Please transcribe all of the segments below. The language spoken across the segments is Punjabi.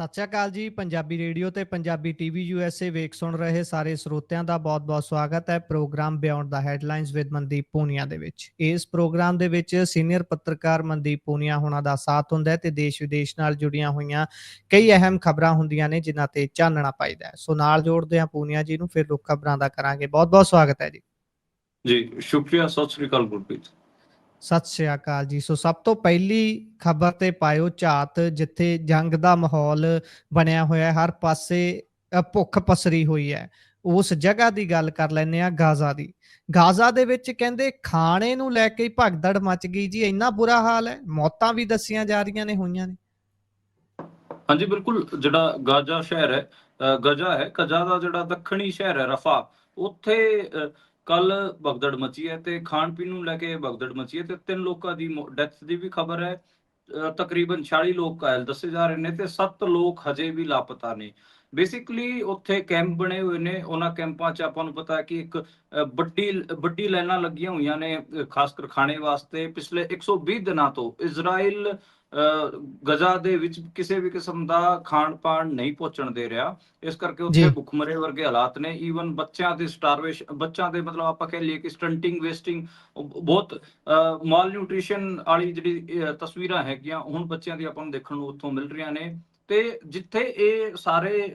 ਸਤਿ ਸ਼੍ਰੀ ਅਕਾਲ ਜੀ। ਪੰਜਾਬੀ ਰੇਡੀਓ ਤੇ ਪੰਜਾਬੀ ਟੀਵੀ ਯੂਐਸਏ ਵੇਖ ਸੁਣ ਰਹੇ ਸਾਰੇ ਸਰੋਤਿਆਂ ਦਾ ਬਹੁਤ-ਬਹੁਤ ਸਵਾਗਤ ਹੈ ਪ੍ਰੋਗਰਾਮ ਬਿਯੋਂਡ ਦਾ ਹੈਡਲਾਈਨਸ ਵਿਦ ਮਨਦੀਪ ਪੂਨੀਆ ਦੇ ਵਿੱਚ। ਇਸ ਪ੍ਰੋਗਰਾਮ ਦੇ ਵਿੱਚ ਸੀਨੀਅਰ ਪੱਤਰਕਾਰ ਮਨਦੀਪ ਪੂਨੀਆ ਹੋਣਾ ਦਾ ਸਾਥ ਹੁੰਦਾ ਹੈ ਤੇ ਦੇਸ਼ ਵਿਦੇਸ਼ ਨਾਲ ਜੁੜੀਆਂ ਹੋਈਆਂ ਕਈ ਅਹਿਮ ਖਬਰਾਂ ਹੁੰਦੀਆਂ ਨੇ ਜਿਨ੍ਹਾਂ ਤੇ ਚਾਨਣਾ ਪਾਈਦਾ ਹੈ। ਸੋ ਨਾਲ ਜੋੜਦੇ ਹਾਂ ਪੂਨੀਆ ਜੀ ਨੂੰ, ਫਿਰ ਲੋਕ ਖਬਰਾਂ ਦਾ ਕਰਾਂਗੇ। ਬਹੁਤ-ਬਹੁਤ ਸਵਾਗਤ ਹੈ ਜੀ। ਜੀ, ਸ਼ੁਕਰੀਆ। ਸਤਿ ਸ੍ਰੀ ਅਕਾਲ ਗੁਰਪ੍ਰੀਤ। ਸਤਿ ਸ਼੍ਰੀ ਅਕਾਲ ਜੀ। ਸੋ ਸਭ ਤੋਂ ਪਹਿਲੀ ਖਬਰ ਤੇ ਪਾਇਓ ਝਾਤ, ਜਿੱਥੇ ਜੰਗ ਦਾ ਮਾਹੌਲ ਬਣਿਆ ਹੋਇਆ ਹੈ, ਹਰ ਪਾਸੇ ਭੁੱਖ ਪਸਰੀ ਹੋਈ ਹੈ। ਉਸ ਜਗ੍ਹਾ ਦੀ ਗੱਲ ਕਰ ਲੈਂਦੇ ਆ ਗਾਜ਼ਾ ਦੀ। ਗਾਜ਼ਾ ਦੇ ਵਿੱਚ ਕਹਿੰਦੇ ਖਾਣੇ ਨੂੰ ਲੈ ਕੇ ਭਗਦੜ ਮਚ ਗਈ ਜੀ। ਇੰਨਾ ਬੁਰਾ ਹਾਲ ਹੈ, ਮੌਤਾਂ ਵੀ ਦੱਸੀਆਂ ਜਾ ਰਹੀਆਂ ਨੇ ਹੋਈਆਂ ਨੇ। ਹਾਂਜੀ, ਬਿਲਕੁਲ ਜਿਹੜਾ ਗਾਜ਼ਾ ਸ਼ਹਿਰ ਹੈ ਗਜ਼ਾ ਹੈ ਗਜ਼ਾ ਦਾ ਜਿਹੜਾ ਦੱਖਣੀ ਸ਼ਹਿਰ ਹੈ, ਰਫਾ, ਉੱਥੇ ਕੱਲ ਭਗਦੜ ਮਚੀ ਹੈ ਤੇ ਖਾਣ ਪੀਣ ਨੂੰ ਲੈ ਕੇ ਭਗਦੜ ਮਚੀ ਹੈ ਤੇ ਤਿੰਨ ਲੋਕਾਂ ਦੀ ਡੈਥ ਦੀ ਵੀ ਖਬਰ ਹੈ। ਤਕਰੀਬਨ 46 ਲੋਕ ਘਾਇਲ ਦੱਸੇ ਜਾ ਰਹੇ ਨੇ ਤੇ 7 ਲੋਕ ਹਜੇ ਵੀ ਲਾਪਤਾ ਨੇ। ਬੇਸਿਕਲੀ ਉੱਥੇ ਕੈਂਪ ਬਣੇ ਹੋਏ ਨੇ। ਉਹਨਾਂ ਕੈਂਪਾਂ 'ਚ ਆਪਾਂ ਨੂੰ ਪਤਾ ਹੈ ਕਿ ਇੱਕ ਵੱਡੀ ਵੱਡੀ ਲਾਈਨਾਂ ਲੱਗੀਆਂ ਹੋਈਆਂ ਨੇ ਖਾਸ ਕਰ ਖਾਣੇ ਵਾਸਤੇ ਪਿਛਲੇ 120 ਦਿਨਾਂ ਤੋਂ। ਇਜ਼ਰਾਈਲ ਗਜ਼ਾ ਦੇ ਵਿੱਚ ਕਿਸੇ ਵੀ ਕਿਸਮ ਦਾ ਖਾਣ ਪਾਣ ਨਹੀਂ ਪਹੁੰਚਣ ਦੇ ਰਿਹਾ। ਇਸ ਕਰਕੇ ਉੱਥੇ। ਭੁੱਖਮਰੇ ਵਰਗੇ ਹਾਲਾਤ ਨੇ। ਈਵਨ ਬੱਚਿਆਂ ਦੇ ਸਟਾਰਵੇਸ਼ਨ ਬੱਚਿਆਂ ਦੇ ਮਤਲਬ ਆਪਾਂ ਕਹਿ ਲਈਏ ਕਿ ਸਟੰਟਿੰਗ ਵੇਸਟਿੰਗ ਬਹੁਤ ਮਾਲ ਨਿਊਟ੍ਰੀਸ਼ਨ ਵਾਲੀ ਜਿਹੜੀ ਤਸਵੀਰਾਂ ਹੈਗੀਆਂ ਹੁਣ ਬੱਚਿਆਂ ਦੀ ਆਪਾਂ ਨੂੰ ਦੇਖਣ ਨੂੰ ਉੱਥੋਂ ਮਿਲ ਰਹੀਆਂ ਨੇ। ਤੇ ਜਿੱਥੇ ਇਹ ਸਾਰੇ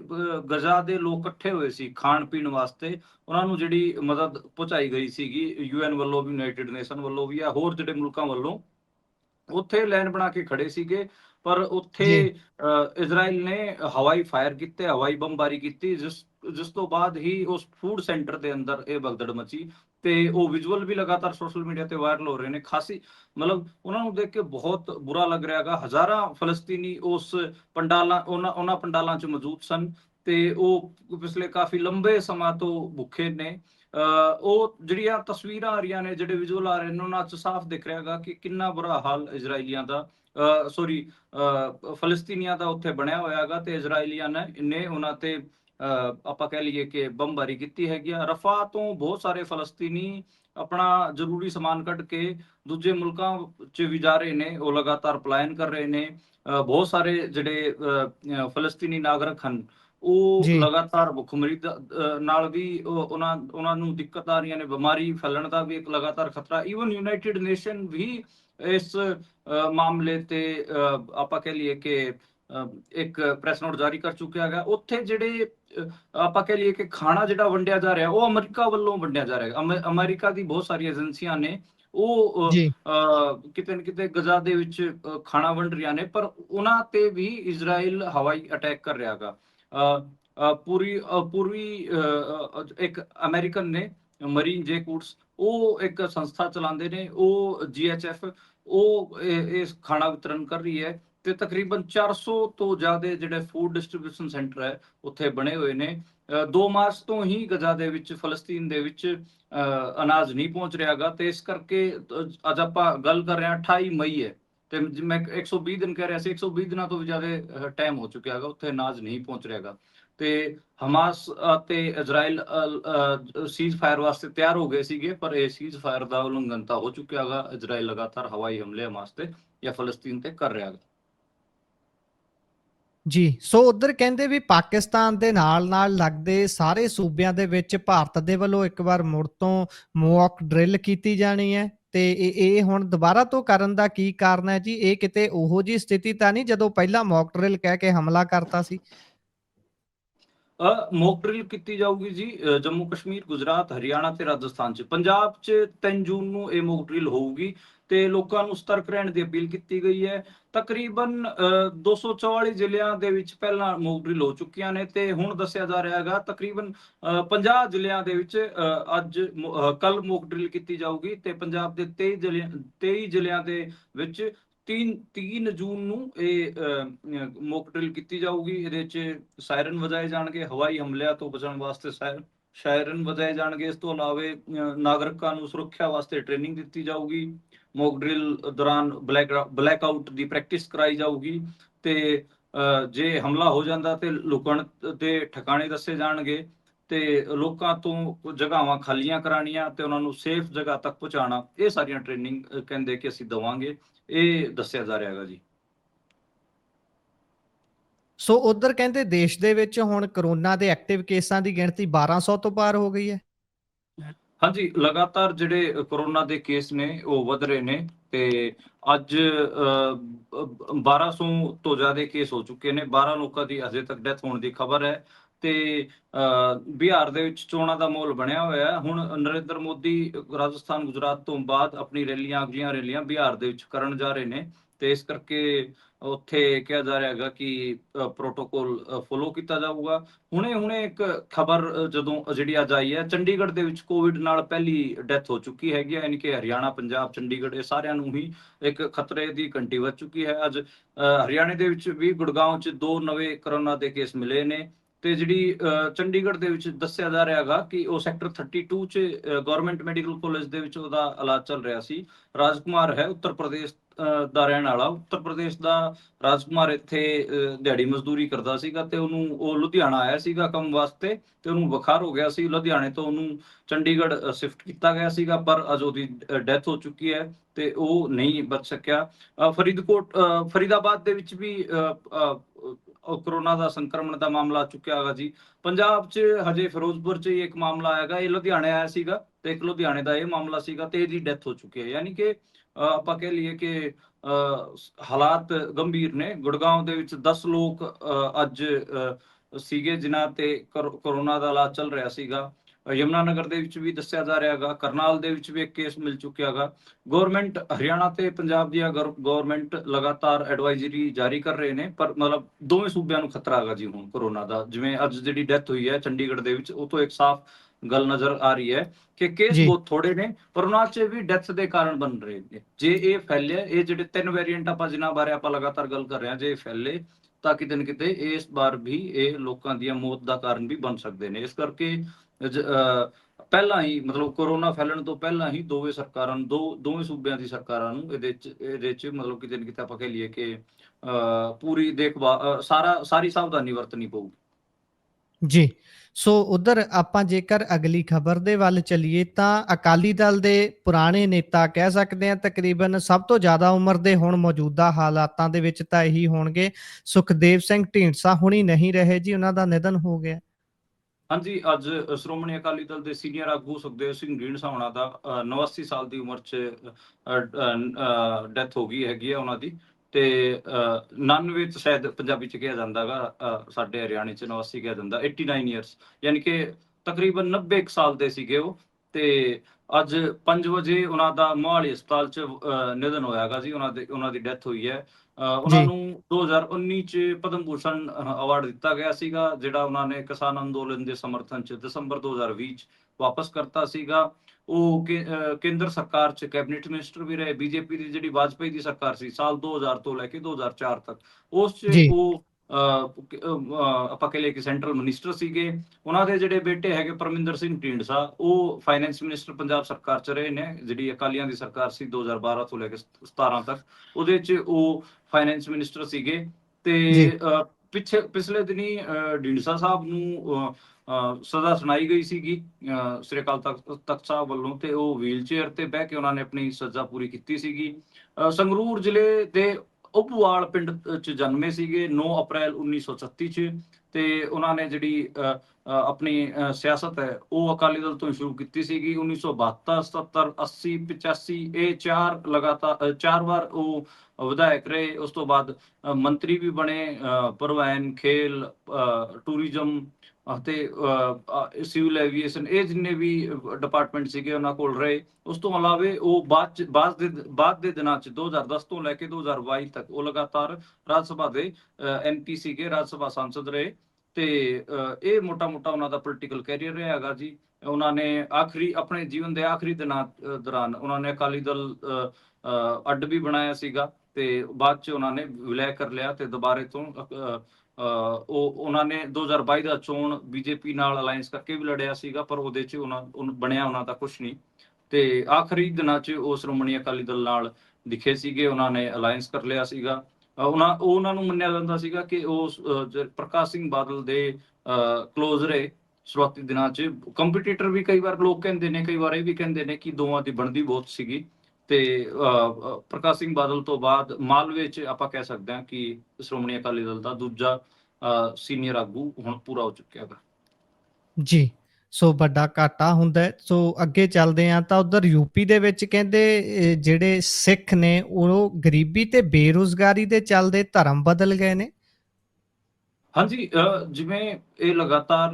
ਗਜ਼ਾ ਦੇ ਲੋਕ ਇਕੱਠੇ ਹੋਏ ਸੀ ਖਾਣ ਪੀਣ ਵਾਸਤੇ ਉਹਨਾਂ ਨੂੰ ਜਿਹੜੀ ਮਦਦ ਪਹੁੰਚਾਈ ਗਈ ਸੀਗੀ। ਯੂਐਨ ਵੱਲੋਂ ਵੀ ਯੂਨਾਈਟਿਡ ਨੇਸ਼ਨ ਵੱਲੋਂ ਵੀ ਆ ਹੋਰ ਜਿਹੜੇ ਮੁਲਕਾਂ ਵੱਲੋਂ ਉੱਥੇ ਲਾਈਨ ਬਣਾ ਕੇ ਖੜੇ ਸੀਗੇ ਪਰ ਉੱਥੇ ਇਜ਼ਰਾਈਲ ਨੇ ਹਵਾਈ ਫਾਇਰ ਕੀਤੇ ਹਵਾਈ ਬੰਬਾਰੀ ਕੀਤੀ ਜਿਸ ਜਿਸ ਤੋਂ ਬਾਅਦ ਹੀ ਉਸ ਫੂਡ ਸੈਂਟਰ ਦੇ ਅੰਦਰ ਇਹ ਭਗਦੜ ਮਚੀ ਤੇ ਉਹ ਵਿਜ਼ੂਅਲ ਵੀ ਲਗਾਤਾਰ ਸੋਸ਼ਲ ਮੀਡੀਆ ਤੇ ਵਾਇਰਲ ਹੋ ਰਹੇ ਨੇ ਖਾਸੀ ਮਤਲਬ ਉਹਨਾਂ ਨੂੰ ਦੇਖ ਕੇ ਬਹੁਤ ਬੁਰਾ ਲੱਗ ਰਿਹਾ ਹੈਗਾ ਹਜ਼ਾਰਾਂ ਫਲਸਤੀਨੀ ਉਸ ਪੰਡਾਲਾਂ ਉਹਨਾਂ ਉਹਨਾਂ ਪੰਡਾਲਾਂ 'ਚ ਮੌਜੂਦ ਸਨ ਤੇ ਉਹ ਪਿਛਲੇ ਕਾਫੀ ਲੰਬੇ ਸਮਾਂ ਤੋਂ ਭੁੱਖੇ ਨੇ ਉਹ ਜਿਹੜੀਆਂ ਤਸਵੀਰਾਂ ਆ ਰਹੀਆਂ ਨੇ ਜਿਹੜੇ ਵਿਜ਼ੂਅਲ ਆ ਰਹੇ ਨੇ ਉਹਨਾਂ 'ਚ ਸਾਫ਼ ਦਿਖ ਰਿਹਾ ਕਿ ਕਿੰਨਾ ਬੁਰਾ ਹਾਲ ਇਜ਼ਰਾਈਲੀਆਂ ਦਾ ਸੌਰੀ ਫਲਸਤੀਨੀਆਂ ਦਾ ਉੱਥੇ ਬਣਿਆ ਹੋਇਆ ਤੇ ਇਜ਼ਰਾਈਲੀਆਂ ਨੇ ਨੇ ਉਹਨਾਂ ਤੇ ਅ, ਆਪਾਂ ਕਹਿ ਲਈਏ ਕਿ ਬੰਬਾਰੀ ਕੀਤੀ ਹੈਗੀ ਆ। ਰਫਾ ਤੋਂ ਬਹੁਤ ਸਾਰੇ ਫਲਸਤੀਨੀ ਆਪਣਾ ਜ਼ਰੂਰੀ ਸਮਾਨ ਕੱਢ ਕੇ ਦੂਜੇ ਮੁਲਕਾਂ 'ਚ ਵੀ ਜਾ ਰਹੇ ਨੇ ਉਹ ਲਗਾਤਾਰ ਪਲਾਇਨ ਕਰ ਰਹੇ ਨੇ। ਅ, ਬਹੁਤ ਸਾਰੇ ਜਿਹੜੇ ਅ, ਫਲਸਤੀਨੀ ਨਾਗਰਿਕ ਹਨ ਉਹ। ਲਗਾਤਾਰ ਭੁੱਖਮਰੀ ਨਾਲ ਵੀ ਉਹ- ਉਹਨਾਂ ਉਹਨਾਂ ਨੂੰ ਦਿੱਕਤ ਆ ਰਹੀਆਂ ਨੇ ਬਿਮਾਰੀ ਫੈਲਣ ਦਾ ਵੀ ਇੱਕ ਲਗਾਤਾਰ ਖਤਰਾ ਈਵਨ ਯੂਨਾਈਟਿਡ ਨੇਸ਼ਨ ਵੀ ਇਸ ਮਾਮਲੇ ਤੇ ਆਪਾਂ ਕਹਿ ਲਈਏ ਕਿ ਇੱਕ ਪ੍ਰੈਸ ਨੋਟ ਜਾਰੀ ਕਰ ਚੁੱਕਿਆ ਹੈਗਾ। ਉੱਥੇ ਜਿਹੜੇ ਆਪਾਂ ਕਹਿ ਲਈਏ ਕਿ ਖਾਣਾ ਜਿਹੜਾ ਵੰਡਿਆ ਜਾ ਰਿਹਾ ਉਹ ਅਮਰੀਕਾ ਵੱਲੋਂ ਵੰਡਿਆ ਜਾ ਰਿਹਾ ਹੈ ਅਮਰੀਕਾ ਦੀ ਬਹੁਤ ਸਾਰੀਆਂ ਏਜੰਸੀਆਂ ਨੇ ਉਹ ਕਿਤੇ ਨਾ ਕਿਤੇ ਗਜ਼ਾ ਦੇ ਵਿੱਚ ਖਾਣਾ ਵੰਡ ਰਹੀਆਂ ਨੇ ਪਰ ਉਹਨਾਂ ਤੇ ਵੀ ਇਜ਼ਰਾਈਲ ਹਵਾਈ ਅਟੈਕ ਕਰ ਰਿਹਾ ਹੈਗਾ। ਪੂਰੀ ਅ, ਪੂਰੀ ਇੱਕ ਅਮਰੀਕਨ ਨੇ ਮਰੀਨ ਜੇਕੂਟਸ ਉਹ ਇੱਕ ਸੰਸਥਾ ਚਲਾਉਂਦੇ ਨੇ ਉਹ ਜੀਐਚਐਫ ਉਹ ਇਹ ਖਾਣਾ ਵਿਤਰਨ ਕਰ ਰਹੀ ਹੈ ਤੇ ਤਕਰੀਬਨ 400 ਤੋਂ ਜ਼ਿਆਦਾ ਜਿਹੜੇ ਫੂਡ ਡਿਸਟ੍ਰੀਬਿਊਸ਼ਨ ਸੈਂਟਰ ਹੈ ਉੱਥੇ ਬਣੇ ਹੋਏ ਨੇ। 2 ਮਾਰਚ ਤੋਂ ਹੀ ਗਜ਼ਾ ਦੇ ਵਿੱਚ ਫਲਸਤੀਨ ਦੇ ਵਿੱਚ ਅਨਾਜ ਨਹੀਂ ਪਹੁੰਚ ਰਿਹਾਗਾ ਤੇ ਇਸ ਕਰਕੇ ਅੱਜ ਆਪਾਂ ਗੱਲ ਕਰ ਰਹੇ ਹਾਂ 28 ਮਈ ਹੈ। ਤੇ ਮੈਂ 120 ਦਿਨ ਕਹਿ ਰਿਹਾ ਸੀ 120 ਦਿਨਾਂ ਤੋਂ ਵੀ ਜ਼ਿਆਦਾ ਟਾਈਮ ਹੋ ਚੁੱਕਿਆ ਹੈਗਾ, ਉੱਥੇ ਅਨਾਜ ਨਹੀਂ ਪਹੁੰਚ ਰਿਹਾਗਾ ਤੇ ਹਮਾਸ ਅਤੇ ਇਜ਼ਰਾਈਲ ਸੀਜ਼ ਫਾਇਰ ਵਾਸਤੇ ਤਿਆਰ ਹੋ ਗਏ ਸੀਗੇ, ਪਰ ਇਹ ਸੀਜ਼ ਫਾਇਰ ਦਾ ਉਲੰਘਣ ਤਾਂ ਹੋ ਚੁੱਕਿਆ ਹੈਗਾ। ਇਜ਼ਰਾਈਲ ਲਗਾਤਾਰ ਹਵਾਈ ਹਮਲੇ ਹਮਾਸ ਤੇ ਜਾਂ ਫਲਸਤੀਨ ਤੇ ਕਰ ਰਿਹਾ ਹੈਗਾ। ਜੀ, ਸੋ ਉਧਰ ਕਹਿੰਦੇ ਵੀ ਪਾਕਿਸਤਾਨ ਦੇ ਨਾਲ ਨਾਲ ਲੱਗਦੇ ਸਾਰੇ ਸੂਬਿਆਂ ਦੇ ਵਿੱਚ ਭਾਰਤ ਦੇ ਵੱਲੋਂ ਇੱਕ ਵਾਰ ਮੁੜ ਤੋਂ ਮੌਕ ਡਰਿਲ ਕੀਤੀ ਜਾਣੀ ਹੈ। ਤੇ ਇਹ ਹੁਣ ਦੁਬਾਰਾ ਤੋਂ ਕਰਨ ਦਾ ਕੀ ਕਾਰਨ ਹੈ ਜੀ? ਇਹ ਕਿਤੇ ਉਹੋ ਜੀ ਸਥਿਤੀ ਤਾਂ ਨਹੀਂ ਜਦੋਂ ਪਹਿਲਾਂ ਮੌਕ ਡਰਿਲ ਕਹਿ ਕੇ ਹਮਲਾ ਕਰਤਾ ਸੀ? ਮੌਕ ਡਰਿਲ ਕੀਤੀ ਜਾਊਗੀ ਜੀ ਜੰਮੂ ਕਸ਼ਮੀਰ ਗੁਜਰਾਤ ਹਰਿਆਣਾ ਤੇ ਰਾਜਸਥਾਨ ਚ। ਪੰਜਾਬ ਚ 3 ਜੂਨ ਨੂੰ ਇਹ ਮੌਕ ਡਰਿਲ ਹੋਊਗੀ ਤੇ ਲੋਕਾਂ ਨੂੰ ਸਤਰਕ ਰਹਿਣ ਦੀ ਅਪੀਲ ਕੀਤੀ ਗਈ ਹੈ। ਤਕਰੀਬਨ ਅ, 244 ਜ਼ਿਲ੍ਹਿਆਂ ਦੇ ਵਿੱਚ ਪਹਿਲਾਂ ਮੌਕ ਡਰਿਲ ਹੋ ਚੁੱਕੀਆਂ ਨੇ ਤੇ ਹੁਣ ਦੱਸਿਆ ਜਾ ਰਿਹਾ ਹੈਗਾ ਤਕਰੀਬਨ ਅ, 50 ਜ਼ਿਲ੍ਹਿਆਂ ਦੇ ਵਿੱਚ ਅ, ਅੱਜ ਕੱਲ ਮੌਕ ਡਰਿਲ ਕੀਤੀ ਜਾਊਗੀ ਤੇ ਪੰਜਾਬ ਦੇ 23 ਜ਼ਿਲ੍ਹਿਆਂ 23 ਜ਼ਿਲ੍ਹਿਆਂ ਦੇ ਵਿੱਚ 3 3 ਜੂਨ ਨੂੰ ਇਹ ਮੌਕ ਡਰਿਲ ਕੀਤੀ ਜਾਊਗੀ। ਇਹਦੇ ਚ ਸਾਇਰਨ ਵਜਾਏ ਜਾਣਗੇ ਹਵਾਈ ਹਮਲਿਆਂ ਤੋਂ ਬਚਣ ਵਾਸਤੇ ਸਾਇਰ- ਸਾਇਰਨ ਵਜਾਏ ਜਾਣਗੇ। ਇਸ ਤੋਂ ਇਲਾਵੇ ਨਾਗਰਿਕਾਂ ਨੂੰ ਸੁਰੱਖਿਆ ਵਾਸਤੇ ਟ੍ਰੇਨਿੰਗ ਦਿੱਤੀ ਜਾਊਗੀ। ਮੌਕ ਡਰਿਲ ਦੌਰਾਨ ਬਲੈਕ ਬਲੈਕ ਆਊਟ ਦੀ ਪ੍ਰੈਕਟਿਸ ਕਰਾਈ ਜਾਊਗੀ ਤੇ ਅ, ਜੇ ਹਮਲਾ ਹੋ ਜਾਂਦਾ ਤੇ ਲੁਕਣ ਦੇ ਠਿਕਾਣੇ ਦੱਸੇ ਜਾਣਗੇ ਤੇ ਲੋਕਾਂ ਤੋਂ ਜਗ੍ਹਾਵਾਂ ਖਾਲੀਆਂ ਕਰਾਣੀਆਂ ਤੇ ਉਹਨਾਂ ਨੂੰ ਸੇਫ ਜਗ੍ਹਾ ਤੱਕ ਪਹੁੰਚਾਉਣਾ ਇਹ ਸਾਰੀਆਂ ਟ੍ਰੇਨਿੰਗ ਕਹਿੰਦੇ ਕਿ ਅਸੀਂ ਦਵਾਂਗੇ। ਇਹ ਦੱਸਿਆ ਜਾ ਰਿਹਾ ਹੈਗਾ ਜੀ। ਸੋ ਉਧਰ ਕਹਿੰਦੇ ਦੇਸ਼ ਦੇ ਵਿੱਚ ਹੁਣ ਕਰੋਨਾ ਦੇ ਐਕਟਿਵ ਕੇਸਾਂ ਦੀ ਗਿਣਤੀ 1200 ਤੋਂ ਪਾਰ ਹੋ ਗਈ ਹੈ। ਹਾਂਜੀ ਲਗਾਤਾਰ ਜਿਹੜੇ ਕੋਰੋਨਾ ਦੇ ਕੇਸ ਨੇ ਉਹ ਵਧ ਰਹੇ ਨੇ ਤੇ ਅੱਜ ਅ, ਬ- 1200 ਤੋਂ ਜ਼ਿਆਦਾ ਕੇਸ ਹੋ ਚੁੱਕੇ ਨੇ। 12 ਲੋਕਾਂ ਦੀ ਅਜੇ ਤੱਕ ਡੈਥ ਹੋਣ ਦੀ ਖਬਰ ਹੈ। ਤੇ ਬਿਹਾਰ ਦੇ ਵਿੱਚ ਚੋਣਾਂ ਦਾ ਮਾਹੌਲ ਬਣਿਆ ਹੋਇਆ ਹੈ। ਹੁਣ ਨਰਿੰਦਰ ਮੋਦੀ ਰਾਜਸਥਾਨ ਗੁਜਰਾਤ ਤੋਂ ਬਾਅਦ ਆਪਣੀ ਰੈਲੀਆਂ ਅਗਲੀਆਂ ਰੈਲੀਆਂ ਬਿਹਾਰ ਦੇ ਵਿੱਚ ਕਰਨ ਜਾ ਰਹੇ ਨੇ। ਤੇ ਇਸ ਕਰਕੇ ਉੱਥੇ ਕਿਹਾ ਜਾ ਰਿਹਾ ਹੈਗਾ ਕਿ ਪ੍ਰੋਟੋਕੋਲ ਫੋਲੋ ਕੀਤਾ ਜਾਊਗਾ। ਹੁਣੇ ਹੁਣੇ ਇੱਕ ਖਬਰ ਜਦੋਂ ਜਿਹੜੀ ਅੱਜ ਆਈ ਹੈ ਚੰਡੀਗੜ੍ਹ ਦੇ ਵਿੱਚ ਕੋਵਿਡ ਨਾਲ ਪਹਿਲੀ ਡੈਥ ਹੋ ਚੁੱਕੀ ਹੈਗੀ ਹੈ। ਯਾਨੀ ਕਿ ਹਰਿਆਣਾ ਪੰਜਾਬ ਚੰਡੀਗੜ੍ਹ ਇਹ ਸਾਰਿਆਂ ਨੂੰ ਹੀ ਇੱਕ ਖਤਰੇ ਦੀ ਘੰਟੀ ਵੱਜ ਚੁੱਕੀ ਹੈ। ਅੱਜ ਅ, ਹਰਿਆਣੇ ਦੇ ਵਿੱਚ ਵੀ ਗੁੜਗਾਉਂ 'ਚ ਦੋ ਨਵੇਂ ਕਰੋਨਾ ਦੇ ਕੇਸ ਮਿਲੇ ਨੇ। ਤੇ ਜਿਹੜੀ ਚੰਡੀਗੜ੍ਹ ਦੇ ਵਿੱਚ ਦੱਸਿਆ ਜਾ ਰਿਹਾ ਹੈਗਾ ਕਿ ਉਹ ਸੈਕਟਰ 32 'ਚ ਗਵਰਨਮੈਂਟ ਮੈਡੀਕਲ ਕਾਲਜ ਦੇ ਵਿੱਚ ਉਹਦਾ ਇਲਾਜ ਚੱਲ ਰਿਹਾ ਸੀ। ਰਾਜਕੁਮਾਰ ਹੈ ਉੱਤਰ ਪ੍ਰਦੇਸ਼ ਦਾ ਰਹਿਣ ਵਾਲਾ। ਉੱਤਰ ਪ੍ਰਦੇਸ਼ ਦਾ ਰਾਜਕੁਮਾਰ ਇੱਥੇ ਦਿਹਾੜੀ ਮਜ਼ਦੂਰੀ ਕਰਦਾ ਸੀਗਾ ਤੇ ਉਹਨੂੰ ਉਹ ਲੁਧਿਆਣਾ ਆਇਆ ਸੀਗਾ ਕੰਮ ਵਾਸਤੇ ਤੇ ਉਹਨੂੰ ਬੁਖਾਰ ਹੋ ਗਿਆ ਸੀ। ਲੁਧਿਆਣੇ ਤੋਂ ਉਹਨੂੰ ਚੰਡੀਗੜ੍ਹ ਸ਼ਿਫਟ ਕੀਤਾ ਗਿਆ ਸੀਗਾ ਪਰ ਅਜ ਉਹਦੀ ਡੈਥ ਹੋ ਚੁੱਕੀ ਹੈ ਤੇ ਉਹ ਨਹੀਂ ਬਚ ਸਕਿਆ। ਅ, ਫਰੀਦਕੋਟ ਫਰੀਦਾਬਾਦ ਦੇ ਵਿੱਚ ਵੀ ਅ, ਕਰੋਨਾ ਦਾ ਸੰਕਰਮਣ ਦਾ ਮਾਮਲਾ ਚੁੱਕਿਆ ਹੈਗਾ ਜੀ। ਪੰਜਾਬ 'ਚ ਹਜੇ ਫਿਰੋਜ਼ਪੁਰ 'ਚ ਹੀ ਇੱਕ ਮਾਮਲਾ ਆਏਗਾ ਇਹ ਲੁਧਿਆਣੇ ਆਇਆ ਸੀਗਾ ਤੇ ਇੱਕ ਲੁਧਿਆਣੇ ਦਾ ਇਹ ਮਾਮਲਾ ਸੀਗਾ ਤੇ ਇਹਦੀ ਡੈਥ ਹੋ ਚੁੱਕੀ ਹੈ। ਯਾਨੀ ਕਿ ਅ, ਆਪਾਂ ਕਹਿ ਲਈਏ ਕਿ ਅ, ਹਾਲਾਤ ਗੰਭੀਰ ਨੇ। ਗੁੜਗਾਉਂ ਦੇ ਵਿੱਚ 10 ਲੋਕ ਅ, ਅੱਜ ਅ, ਸੀਗੇ ਜਿਨ੍ਹਾਂ ਤੇ ਕਰੋ- ਕਰੋਨਾ ਦਾ ਇਲਾਜ ਚੱਲ ਰਿਹਾ ਸੀਗਾ। ਅ, ਯਮੁਨਾ ਨਗਰ ਦੇ ਵਿੱਚ ਵੀ ਦੱਸਿਆ ਜਾ ਰਿਹਾ ਹੈਗਾ ਕਰਨਾਲ ਦੇ ਵਿੱਚ ਵੀ ਇੱਕ ਕੇਸ ਮਿਲ ਚੁੱਕਿਆ ਹੈਗਾ। ਗਵਰਨਮੈਂਟ ਹਰਿਆਣਾ ਤੇ ਪੰਜਾਬ ਦੀ ਗਵਰਨਮੈਂਟ ਲਗਾਤਾਰ ਐਡਵਾਈਜ਼ਰੀ ਜਾਰੀ ਕਰ ਰਹੇ ਨੇ ਪਰ ਮਤਲਬ ਦੋਵੇਂ ਸੂਬਿਆਂ ਨੂੰ ਖਤਰਾ ਹੈਗਾ ਜੀ ਹੁਣ ਕਰੋਨਾ ਦਾ। ਜਿਵੇਂ ਅੱਜ ਜਿਹੜੀ ਡੈਥ ਹੋਈ ਹੈ ਚੰਡੀਗੜ੍ਹ ਦੇ ਵਿੱਚ ਉਹ ਤੋਂ ਇੱਕ ਸਾਫ਼ ਗੱਲ ਨਜ਼ਰ ਆ ਰਹੀ ਹੈ ਕਿ ਕੇਸ। ਬਹੁਤ ਥੋੜੇ ਨੇ ਪਰ ਉਹਨਾਂ 'ਚ ਵੀ ਡੈਥ ਦੇ ਕਾਰਨ ਬਣ ਰਹੇ ਨੇ। ਜੇ ਇਹ ਫੈਲਿਆ ਇਹ ਜਿਹੜੇ ਤਿੰਨ ਵੇਰੀਐਂਟ ਆਪਾਂ ਜਿਨ੍ਹਾਂ ਬਾਰੇ ਆਪਾਂ ਲਗਾਤਾਰ ਗੱਲ ਕਰ ਰਹੇ ਹਾਂ ਜੇ ਇਹ ਫੈਲੇ ਤਾਂ ਕਿਤੇ ਨਾ ਕਿਤੇ ਇਸ ਵਾਰ ਵੀ ਇਹ ਲੋਕਾਂ ਦੀਆਂ ਮੌਤ ਦਾ ਕਾਰਨ ਵੀ ਬਣ ਸਕਦੇ ਨੇ। ਇਸ ਕਰਕੇ ਪਹਿਲਾਂ ਹੀ ਮਤਲਬ ਕੋਰੋਨਾ ਫੈਲਣ ਤੋਂ ਪਹਿਲਾਂ ਹੀ ਦੋਵੇਂ ਸਰਕਾਰਾਂ ਨੂੰ, ਦੋ, ਦੋਵੇਂ ਸੂਬਿਆਂ ਦੀ ਸਰਕਾਰਾਂ ਨੂੰ ਇਹਦੇ ਚ ਇਹਦੇ ਚ ਮਤਲਬ ਕਿਤੇ ਨਾ ਕਿਤੇ ਆਪਾਂ ਕਹਿ ਲਈਏ ਕਿ ਪੂਰੀ ਦੇਖਭਾਲ ਸਾਰਾ, ਸਾਰੀ ਸਾਵਧਾਨੀ ਵਰਤਣੀ ਪਊਗੀ। ਜੀ। ਸੋ ਉਧਰ ਆਪਾਂ ਜੇਕਰ ਅਗਲੀ ਖਬਰ ਦੇ ਵੱਲ ਚੱਲੀਏ ਤਾਂ ਅਕਾਲੀ ਦਲ ਦੇ ਪੁਰਾਣੇ ਨੇਤਾ ਕਹਿ ਸਕਦੇ ਆ ਤਕਰੀਬਨ ਸਭ ਤੋਂ ਜ਼ਿਆਦਾ ਉਮਰ ਦੇ ਹੁਣ ਮੌਜੂਦਾ ਹਾਲਾਤਾਂ ਦੇ ਵਿੱਚ ਤਾਂ ਇਹੀ ਹੋਣਗੇ। ਸੁਖਦੇਵ ਸਿੰਘ ਢੀਂਡਸਾ ਹੁਣੀ ਨਹੀਂ ਰਹੇ ਜੀ, ਉਹਨਾਂ ਦਾ ਨਿਧਨ ਹੋ ਗਿਆ। ਹਾਂਜੀ ਅੱਜ ਸ਼੍ਰੋਮਣੀ ਅਕਾਲੀ ਦਲ ਦੇ ਸੀਨੀਅਰ ਆਗੂ ਸੁਖਦੇਵ ਸਿੰਘ ਢੀਂਡਸਾ ਹੋਣਾ ਦਾ 89 ਸਾਲ ਦੀ ਉਮਰ 'ਚ ਡੈਥ ਹੋ ਗਈ ਹੈਗੀ ਹੈ ਉਹਨਾਂ ਦੀ ਤੇ 99 ਚ ਸ਼ਾਇਦ ਪੰਜਾਬੀ 'ਚ ਕਿਹਾ ਜਾਂਦਾ ਹੈਗਾ ਸਾਡੇ ਹਰਿਆਣੇ 'ਚ 89 ਕਿਹਾ ਜਾਂਦਾ 89 ਇਅਰਸ ਯਾਨੀ ਕਿ ਤਕਰੀਬਨ 90 ਸਾਲ ਦੇ ਸੀਗੇ ਉਹ ਤੇ ਅੱਜ 5 ਵਜੇ ਉਹਨਾਂ ਦਾ ਮੋਹਾਲੀ ਹਸਪਤਾਲ 'ਚ ਅਹ, ਨਿਧਨ ਹੋਇਆਗਾ ਜੀ ਉਹਨਾਂ ਦੇ ਉਹਨਾਂ ਦੀ ਡੈਥ ਹੋਈ ਹੈ। ਉਹਨਾਂ। ਨੂੰ 2019 ਚ ਪਦਮ ਭੂਸ਼ਣ ਅਵਾਰਡ ਦਿੱਤਾ ਗਿਆ ਸੀਗਾ ਜਿਹੜਾ ਉਹਨਾਂ ਨੇ ਕਿਸਾਨ ਅੰਦੋਲਨ ਦੇ ਸਮਰਥਨ ਚ ਦਸੰਬਰ 2020 ਚ ਵਾਪਸ ਕਰਤਾ ਸੀਗਾ ਉਹ ਕੇਂਦਰ ਸਰਕਾਰ ਚ ਕੈਬਨਿਟ ਮਿਨਿਸਟਰ ਵੀ ਰਹੇ ਬੀਜੇਪੀ ਦੀ ਜਿਹੜੀ ਵਾਜਪਾਈ ਦੀ ਸਰਕਾਰ ਸੀ ਸਾਲ 2000 ਤੋਂ ਲੈ ਕੇ 2004 ਤੱਕ ਉਸ ਚ। ਉਹ ਆਪਾਂ ਕਹ ਲਈਏ ਕਿ ਸੈਂਟਰਲ ਮਿਨਿਸਟਰ ਸੀਗੇ ਉਹਨਾਂ ਦੇ ਜਿਹੜੇ ਬੇਟੇ ਹੈਗੇ ਪਰਮਿੰਦਰ ਸਿੰਘ ਢੀਂਡਸਾ ਉਹ ਫਾਈਨੈਂਸ ਮਿਨਿਸਟਰ ਪੰਜਾਬ ਸਰਕਾਰ ਚ ਰਹੇ ਨੇ ਜਿਹੜੀ ਅਕਾਲੀਆਂ ਦੀ ਸਰਕਾਰ ਸੀ 2012 ਤੋਂ ਲੈ ਕੇ 17 ਤੱਕ ਉਹਦੇ ਚ ਉਹ ਫਾਈਨੈਂਸ ਮਿਨਿਸਟਰ ਸੀਗੇ ਤੇ ਪਿੱਛੇ ਪਿਛਲੇ ਦਿਨੀ ਢੀਂਡਸਾ ਸਾਹਿਬ ਨੂੰ ਸਜ਼ਾ ਸੁਣਾਈ ਗਈ ਸੀਗੀ ਸ੍ਰੀ ਅਕਾਲ ਤਖਤ ਤਖਤ ਸਾਹਿਬ ਵੱਲੋਂ ਤੇ ਉਹ ਵੀਲ ਚੇਅਰ ਤੇ ਬਹਿ ਕੇ ਉਹਨਾਂ ਨੇ ਆਪਣੀ ਸਜ਼ਾ ਪੂਰੀ ਕੀਤੀ ਸੀਗੀ। ਸੰਗਰੂਰ ਜ਼ਿਲ੍ਹੇ ਦੇ ਉਪਵਾਲ ਪਿੰਡ ਚ ਜਨਮੇ ਸੀਗੇ 9 ਅਪ੍ਰੈਲ 1936 ਚ ਤੇ ਉਹਨਾਂ ਨੇ ਜਿਹੜੀ ਆਪਣੀ ਸਿਆਸਤ ਹੈ ਉਹ ਅਕਾਲੀ ਦਲ ਤੋਂ ਸ਼ੁਰੂ ਕੀਤੀ ਸੀਗੀ 1972 77 80 85 ਇਹ ਚਾਰ ਲਗਾਤਾਰ ਚਾਰ ਵਾਰ ਉਹ ਵਿਧਾਇਕ ਰਹੇ ਉਸ ਤੋਂ ਬਾਅਦ ਮੰਤਰੀ ਵੀ ਬਣੇ ਅ, ਪਰਿਵਹਨ ਖੇਲ ਅ, ਟੂਰਿਜ਼ਮ ਅਤੇ ਸਿਵਲ ਐਵੀਏਸ਼ਨ ਇਹ ਜਿੰਨੇ ਵੀ ਡਿਪਾਰਟਮੈਂਟ ਸੀਗੇ ਉਹਨਾਂ ਕੋਲ ਰਹੇ। ਉਸ ਤੋਂ ਇਲਾਵੇ ਉਹ ਬਾਅਦ ਬਾਅਦ ਦੇ ਬਾਅਦ ਦੇ ਦਿਨਾਂ ਚ 2010 ਤੋਂ ਲੈ ਕੇ 2022 ਤੱਕ ਉਹ ਲਗਾਤਾਰ ਰਾਜ ਸਭਾ ਦੇ ਐਮਪੀ ਸੀਗੇ, ਰਾਜ ਸਭਾ ਸੰਸਦ ਰਹੇ। ਤੇ ਇਹ ਮੋਟਾ ਮੋਟਾ ਉਹਨਾਂ ਦਾ ਪੋਲੀਟੀਕਲ ਕੈਰੀਅਰ ਰਿਹਾ ਹੈਗਾ ਜੀ। ਉਹਨਾਂ ਨੇ ਆਖਰੀ, ਆਪਣੇ ਜੀਵਨ ਦੇ ਆਖਰੀ ਦਿਨਾਂ ਦੌਰਾਨ ਉਹਨਾਂ ਨੇ ਅਕਾਲੀ ਦਲ ਅੱਡ ਵੀ ਬਣਾਇਆ ਸੀਗਾ। ਤੇ ਬਾਅਦ ਚ ਉਹਨਾਂ ਨੇ ਵਿਲੈ ਕਰ ਲਿਆ ਤੇ ਦੁਬਾਰੇ ਤੋਂ ਉਹ ਉਹਨਾਂ ਨੇ 2022 ਦਾ ਚੋਣ ਬੀਜੇਪੀ ਨਾਲ ਅਲਾਈਅੰਸ ਕਰਕੇ ਵੀ ਲੜਿਆ ਸੀਗਾ, ਪਰ ਉਹਦੇ ਚ ਉਹਨਾਂ ਬਣਿਆ ਉਹਨਾਂ ਦਾ ਕੁਝ ਨਹੀਂ। ਤੇ ਆਖਰੀ ਦਿਨਾਂ ਚ ਉਹ ਸ਼੍ਰੋਮਣੀ ਅਕਾਲੀ ਦਲ ਨਾਲ ਦਿਖੇ ਸੀਗੇ, ਉਹਨਾਂ ਨੇ ਅਲਾਈਅੰਸ ਕਰ ਲਿਆ ਸੀਗਾ। ਉਹਨਾਂ ਉਹਨਾਂ ਨੂੰ ਮੰਨਿਆ ਜਾਂਦਾ ਸੀਗਾ ਕਿ ਉਹ ਪ੍ਰਕਾਸ਼ ਸਿੰਘ ਬਾਦਲ ਦੇ ਕਲੋਜ਼ ਰਹੇ। ਸ਼ੁਰੂਆਤੀ ਦਿਨਾਂ ਚ ਕੰਪੀਟੀਟਰ ਵੀ ਕਈ ਵਾਰ ਲੋਕ ਕਹਿੰਦੇ ਨੇ, ਕਈ ਵਾਰ ਇਹ ਵੀ ਕਹਿੰਦੇ ਨੇ ਕਿ ਦੋਵਾਂ ਦੀ ਬਣਦੀ ਬਹੁਤ ਸੀਗੀ। ਤੇ ਪ੍ਰਕਾਸ਼ ਸਿੰਘ ਬਾਦਲ ਤੋਂ ਬਾਅਦ ਮਾਲਵੇ ਚ ਆਪਾਂ ਕਹਿ ਸਕਦੇ ਹਾਂ ਕਿ ਸ਼੍ਰੋਮਣੀ ਅਕਾਲੀ ਦਲ ਦਾ ਦੂਜਾ ਸੀਨੀਅਰ ਆਗੂ ਹੁਣ ਪੂਰਾ ਹੋ ਚੁੱਕਿਆ ਹੈਗਾ। ਜੀ ਸੋ ਵੱਡਾ ਘਾਟਾ ਹੁੰਦਾ ਸੋ ਅੱਗੇ ਚੱਲਦੇ ਆ ਤਾਂ ਉਧਰ ਯੂਪੀ ਦੇ ਵਿੱਚ ਕਹਿੰਦੇ ਜਿਹੜੇ ਸਿੱਖ ਨੇ ਉਹ ਗਰੀਬੀ ਤੇ ਬੇਰੁਜ਼ਗਾਰੀ ਦੇ ਚੱਲਦੇ ਧਰਮ ਬਦਲ ਗਏ ਨੇ। ਹਾਂਜੀ ਜਿਵੇਂ ਇਹ ਲਗਾਤਾਰ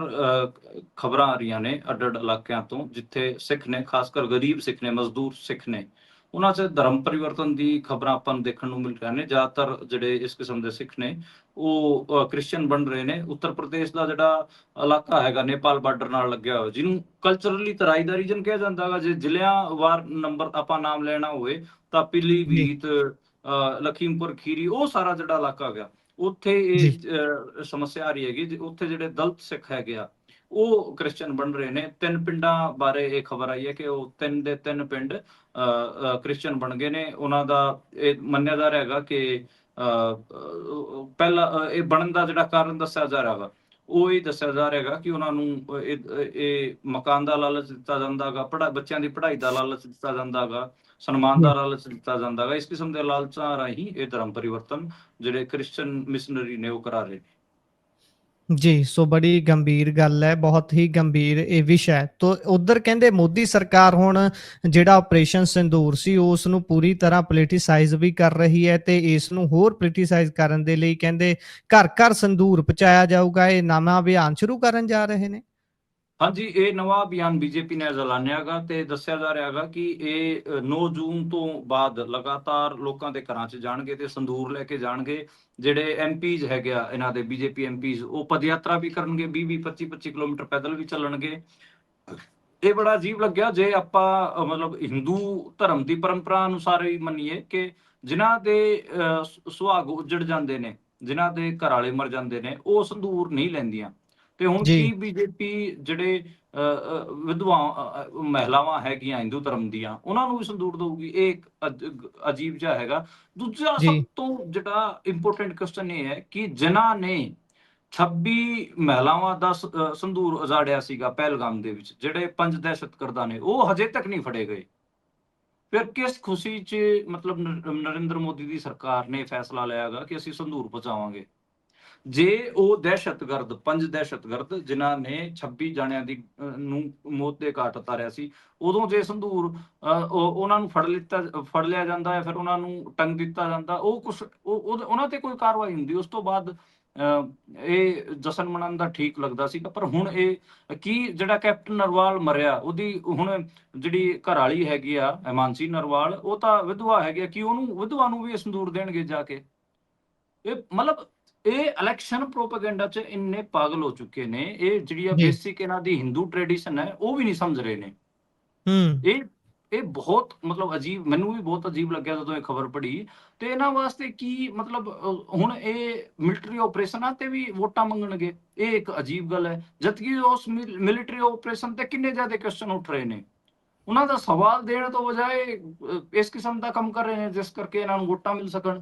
ਖਬਰਾਂ ਆ ਰਹੀਆਂ ਨੇ ਅੱਡ-ਅੱਡ ਇਲਾਕਿਆਂ ਤੋਂ ਜਿੱਥੇ ਸਿੱਖ ਨੇ ਖਾਸ ਕਰ ਗਰੀਬ ਸਿੱਖ ਨੇ ਮਜ਼ਦੂਰ ਸਿੱਖ ਨੇ ਉਹਨਾਂ 'ਚ ਧਰਮ ਪਰਿਵਰਤਨ ਦੀ ਖਬਰਾਂ ਆਪਾਂ ਨੂੰ ਦੇਖਣ ਨੂੰ ਮਿਲ ਰਹੀਆਂ ਨੇ। ਜ਼ਿਆਦਾਤਰ ਜਿਹੜੇ ਇਸ ਕਿਸਮ ਦੇ ਸਿੱਖ ਨੇ ਉਹ ਕ੍ਰਿਸਚੀਅਨ ਬਣ ਰਹੇ ਨੇ। ਉੱਤਰ ਪ੍ਰਦੇਸ਼ ਦਾ ਜਿਹੜਾ ਇਲਾਕਾ ਹੈਗਾ ਨੇਪਾਲ ਬਾਰਡਰ ਨਾਲ ਲੱਗਿਆ ਹੋਇਆ ਜਿਹਨੂੰ ਕਲਚਰਲੀ ਤਰਾਈ ਦਾ ਰੀਜਨ ਕਿਹਾ ਜਾਂਦਾ ਹੈਗਾ। ਜੇ ਜ਼ਿਲ੍ਹਿਆਂ ਵਾਰ ਨੰਬਰ ਆਪਾਂ ਨਾਮ ਲੈਣਾ ਹੋਵੇ ਤਾਂ ਪੀਲੀਭੀਤ ਅ, ਲਖੀਮਪੁਰ ਖੀਰੀ ਉਹ ਸਾਰਾ ਜਿਹੜਾ ਇਲਾਕਾ ਹੈਗਾ ਉੱਥੇ ਇਹ ਸਮੱਸਿਆ ਆ ਰਹੀ ਹੈਗੀ। ਉੱਥੇ ਜਿਹੜੇ ਦਲਿਤ ਸਿੱਖ ਹੈਗੇ ਆ ਉਹ ਕ੍ਰਿਸਚੀਅਨ ਬਣ ਰਹੇ ਨੇ। ਤਿੰਨ ਪਿੰਡਾਂ ਬਾਰੇ ਇਹ ਖਬਰ ਆਈ ਹੈ ਕਿ ਉਹ ਤਿੰਨ ਦੇ ਤਿੰਨ ਪਿੰਡ ਕ੍ਰਿਸਚੀਅਨ ਬਣ ਗਏ ਨੇ। ਉਹਨਾਂ ਦਾ ਇਹ ਮੰਨਿਆ ਜਾ ਰਿਹਾ ਹੈਗਾ ਕਿ ਪਹਿਲਾ ਇਹ ਬਣਨ ਦਾ ਜਿਹੜਾ ਕਾਰਨ ਦੱਸਿਆ ਜਾ ਰਿਹਾ ਹੈਗਾ ਉਹ ਇਹ ਦੱਸਿਆ ਜਾ ਰਿਹਾ ਹੈਗਾ ਕਿ ਉਹਨਾਂ ਨੂੰ ਇਹ ਇਹ ਮਕਾਨ ਦਾ ਲਾਲਚ ਦਿੱਤਾ ਜਾਂਦਾ ਹੈਗਾ ਪੜਾ ਬੱਚਿਆਂ ਦੀ ਪੜ੍ਹਾਈ ਦਾ ਲਾਲਚ ਦਿੱਤਾ ਜਾਂਦਾ ਹੈਗਾ ਸਨਮਾਨ ਦਾ ਲਾਲਚ ਦਿੱਤਾ ਜਾਂਦਾ ਹੈਗਾ। ਇਸ ਕਿਸਮ ਦੇ ਲਾਲਚਾਂ ਰਾਹੀਂ ਇਹ ਧਰਮ ਪਰਿਵਰਤਨ ਜਿਹੜੇ ਕ੍ਰਿਸਚੀਅਨ ਮਿਸ਼ਨਰੀ ਨੇ ਉਹ ਕਰਾ ਰਹੇ ਨੇ। ਜੀ, ਸੋ ਬੜੀ ਗੰਭੀਰ ਗੱਲ ਹੈ, ਬਹੁਤ ਹੀ ਗੰਭੀਰ ਇਹ ਵਿਸ਼ਾ ਹੈ। ਤੋ ਉੱਧਰ ਕਹਿੰਦੇ ਮੋਦੀ ਸਰਕਾਰ ਹੁਣ ਜਿਹੜਾ ਆਪਰੇਸ਼ਨ ਸਿੰਦੂਰ ਸੀ ਉਸ ਨੂੰ ਪੂਰੀ ਤਰ੍ਹਾਂ ਪੋਲੀਟੀਸਾਈਜ਼ ਵੀ ਕਰ ਰਹੀ ਹੈ ਤੇ ਇਸ ਨੂੰ ਹੋਰ ਪੋਲੀਟੀਸਾਈਜ਼ ਕਰਨ ਦੇ ਲਈ ਕਹਿੰਦੇ ਘਰ ਘਰ ਸਿੰਦੂਰ ਪਹੁੰਚਾਇਆ ਜਾਊਗਾ, ਇਹ ਨਵਾਂ ਅਭਿਆਨ ਸ਼ੁਰੂ ਕਰਨ ਜਾ ਰਹੇ ਨੇ। ਹਾਂਜੀ ਇਹ ਨਵਾਂ ਅਭਿਆਨ ਬੀਜੇਪੀ ਨੇ ਐਲਾਨਿਆਗਾ ਤੇ ਦੱਸਿਆ ਜਾ ਰਿਹਾ ਹੈਗਾ ਕਿ ਇਹ ਅ, 9 ਜੂਨ ਤੋਂ ਬਾਅਦ ਲਗਾਤਾਰ ਲੋਕਾਂ ਦੇ ਘਰਾਂ 'ਚ ਜਾਣਗੇ ਤੇ ਸੰਦੂਰ ਲੈ ਕੇ ਜਾਣਗੇ। ਜਿਹੜੇ ਐਮਪੀਜ਼ ਹੈਗੇ ਆ ਇਹਨਾਂ ਦੇ ਬੀਜੇਪੀ ਐਮਪੀਜ਼ ਉਹ ਪਦਯਾਤਰਾ ਵੀ ਕਰਨਗੇ 20 20 25 25 ਕਿਲੋਮੀਟਰ ਪੈਦਲ ਵੀ ਚੱਲਣਗੇ। ਇਹ ਬੜਾ ਅਜੀਬ ਲੱਗਿਆ ਜੇ ਆਪਾਂ ਮਤਲਬ ਹਿੰਦੂ ਧਰਮ ਦੀ ਪਰੰਪਰਾ ਅਨੁਸਾਰ ਹੀ ਮੰਨੀਏ ਕਿ ਜਿਨ੍ਹਾਂ ਦੇ ਅ, ਸੁਹਾਗ ਉੱਜੜ ਜਾਂਦੇ ਨੇ ਜਿਨ੍ਹਾਂ ਦੇ ਘਰ ਵਾਲੇ ਮਰ ਜਾਂਦੇ ਨੇ ਉਹ ਸੰਦੂਰ ਨਹੀਂ ਲੈਂਦੀਆਂ। ਤੇ ਹੁਣ ਜੀ। ਕੀ ਬੀਜੇਪੀ ਜਿਹੜੇ ਵਿਧਵਾ ਮਹਿਲਾਵਾਂ ਹੈਗੀਆਂ ਹਿੰਦੂ ਧਰਮ ਦੀਆਂ ਉਹਨਾਂ ਨੂੰ ਵੀ ਸੰਦੂਰ ਦਊਗੀ ਇਹ ਇੱਕ ਅਜ- ਅਜੀਬ ਜਿਹਾ ਹੈਗਾ ਦੂਜਾ ਜੀ। ਸਭ ਤੋਂ ਜਿਹੜਾ ਇੰਪੋਰਟੈਂਟ ਕੁਐਸਚਨ ਇਹ ਹੈ ਕਿ ਜਿਨ੍ਹਾਂ ਨੇ 26 ਮਹਿਲਾਵਾਂ ਦਾ ਸ- ਅ, ਸੰਦੂਰ ਉਜਾੜਿਆ ਸੀਗਾ ਪਹਿਲਗਾਮ ਦੇ ਵਿੱਚ ਜਿਹੜੇ ਪੰਜ ਦਹਿਸ਼ਤਗਰਦਾਂ ਨੇ ਉਹ ਹਜੇ ਤੱਕ ਨਹੀਂ ਫੜੇ ਗਏ ਫਿਰ ਕਿਸ ਖੁਸ਼ੀ 'ਚ ਮਤਲਬ ਨਰ- ਨਰਿੰਦਰ ਮੋਦੀ ਦੀ ਸਰਕਾਰ ਨੇ ਫੈਸਲਾ ਲਿਆਗਾ ਕਿ ਅਸੀਂ ਸੰਦੂਰ ਪਹੁੰਚਾਵਾਂਗੇ ਜੇ ਉਹ ਦਹਿਸ਼ਤਗਰਦ ਪੰਜ ਦਹਿਸ਼ਤਗਰਦ ਜਿਨ੍ਹਾਂ ਨੇ 26 ਜਣਿਆਂ ਦੀ ਨੂੰ ਮੌਤ ਦੇ ਘਾਟ ਉਤਾਰਿਆ ਸੀ ਉਦੋਂ ਜੇ ਸੰਧੂਰ ਉਹਨਾਂ ਨੂੰ ਫੜ ਲਿੱਤਾ ਫੜ ਲਿਆ ਜਾਂਦਾ ਹੈ ਫਿਰ ਉਹਨਾਂ ਨੂੰ ਟੰਗ ਦਿੱਤਾ ਜਾਂਦਾ ਉਹ ਕੁਛ ਉਹਨਾਂ ਤੇ ਕੋਈ ਕਾਰਵਾਈ ਹੁੰਦੀ ਉਸ ਤੋਂ ਬਾਅਦ ਅਹ, ਇਹ ਜਸ਼ਨ ਮਨਾਉਣ ਦਾ ਠੀਕ ਲੱਗਦਾ ਸੀ ਪਰ ਹੁਣ ਇਹ ਕੀ ਜਿਹੜਾ ਕੈਪਟਨ ਨਰਵਾਲ ਮਰਿਆ ਉਹਦੀ ਹੁਣ ਜਿਹੜੀ ਘਰ ਵਾਲੀ ਹੈਗੀ ਆ ਮਾਨਸੀ ਨਰਵਾਲ ਉਹ ਤਾਂ ਵਿਧਵਾ ਹੈਗੀ ਆ ਕਿ ਉਹਨੂੰ ਵਿਧਵਾ ਨੂੰ ਵੀ ਇਹ ਸੰਦੂਰ ਦੇਣਗੇ ਜਾ ਕੇ? ਇਹ ਮਤਲਬ ਇਹ ਇਲੈਕਸ਼ਨ ਪ੍ਰੋਪਾਗੈਂਡਾ 'ਚ ਇੰਨੇ ਪਾਗਲ ਹੋ ਚੁੱਕੇ ਨੇ ਇਹ ਜਿਹੜੀ ਆ। ਬੇਸਿਕ ਇਹਨਾਂ ਦੀ ਹਿੰਦੂ ਟ੍ਰੈਡੀਸ਼ਨ ਹੈ ਉਹ ਵੀ ਨਹੀਂ ਸਮਝ ਰਹੇ ਨੇ। ਹੂੰ। ਇਹ ਇਹ ਬਹੁਤ ਮਤਲਬ ਅਜੀਬ ਮੈਨੂੰ ਵੀ ਬਹੁਤ ਅਜੀਬ ਲੱਗਿਆ ਜਦੋਂ ਇਹ ਖਬਰ ਪੜ੍ਹੀ। ਤੇ ਇਹਨਾਂ ਵਾਸਤੇ ਕੀ ਮਤਲਬ ਹੁਣ ਇਹ ਮਿਲਟਰੀ ਆਪਰੇਸ਼ਨਾਂ ਤੇ ਵੀ ਵੋਟਾਂ ਮੰਗਣਗੇ ਇਹ ਇੱਕ ਅਜੀਬ ਗੱਲ ਹੈ। ਜਦਕਿ ਉਸ ਮਿਲਟਰੀ ਆਪਰੇਸ਼ਨ ਤੇ ਕਿੰਨੇ ਜ਼ਿਆਦਾ ਕੁਐਸਚਨ ਉੱਠ ਰਹੇ ਨੇ। ਉਹਨਾਂ ਦਾ ਸਵਾਲ ਦੇਣ ਤੋਂ ਬਜਾਏ ਇਸ ਕਿਸਮ ਦਾ ਕੰਮ ਕਰ ਰਹੇ ਨੇ ਜਿਸ ਕਰਕੇ ਇਹਨਾਂ ਨੂੰ ਵੋਟਾਂ ਮਿਲ ਸਕਣ।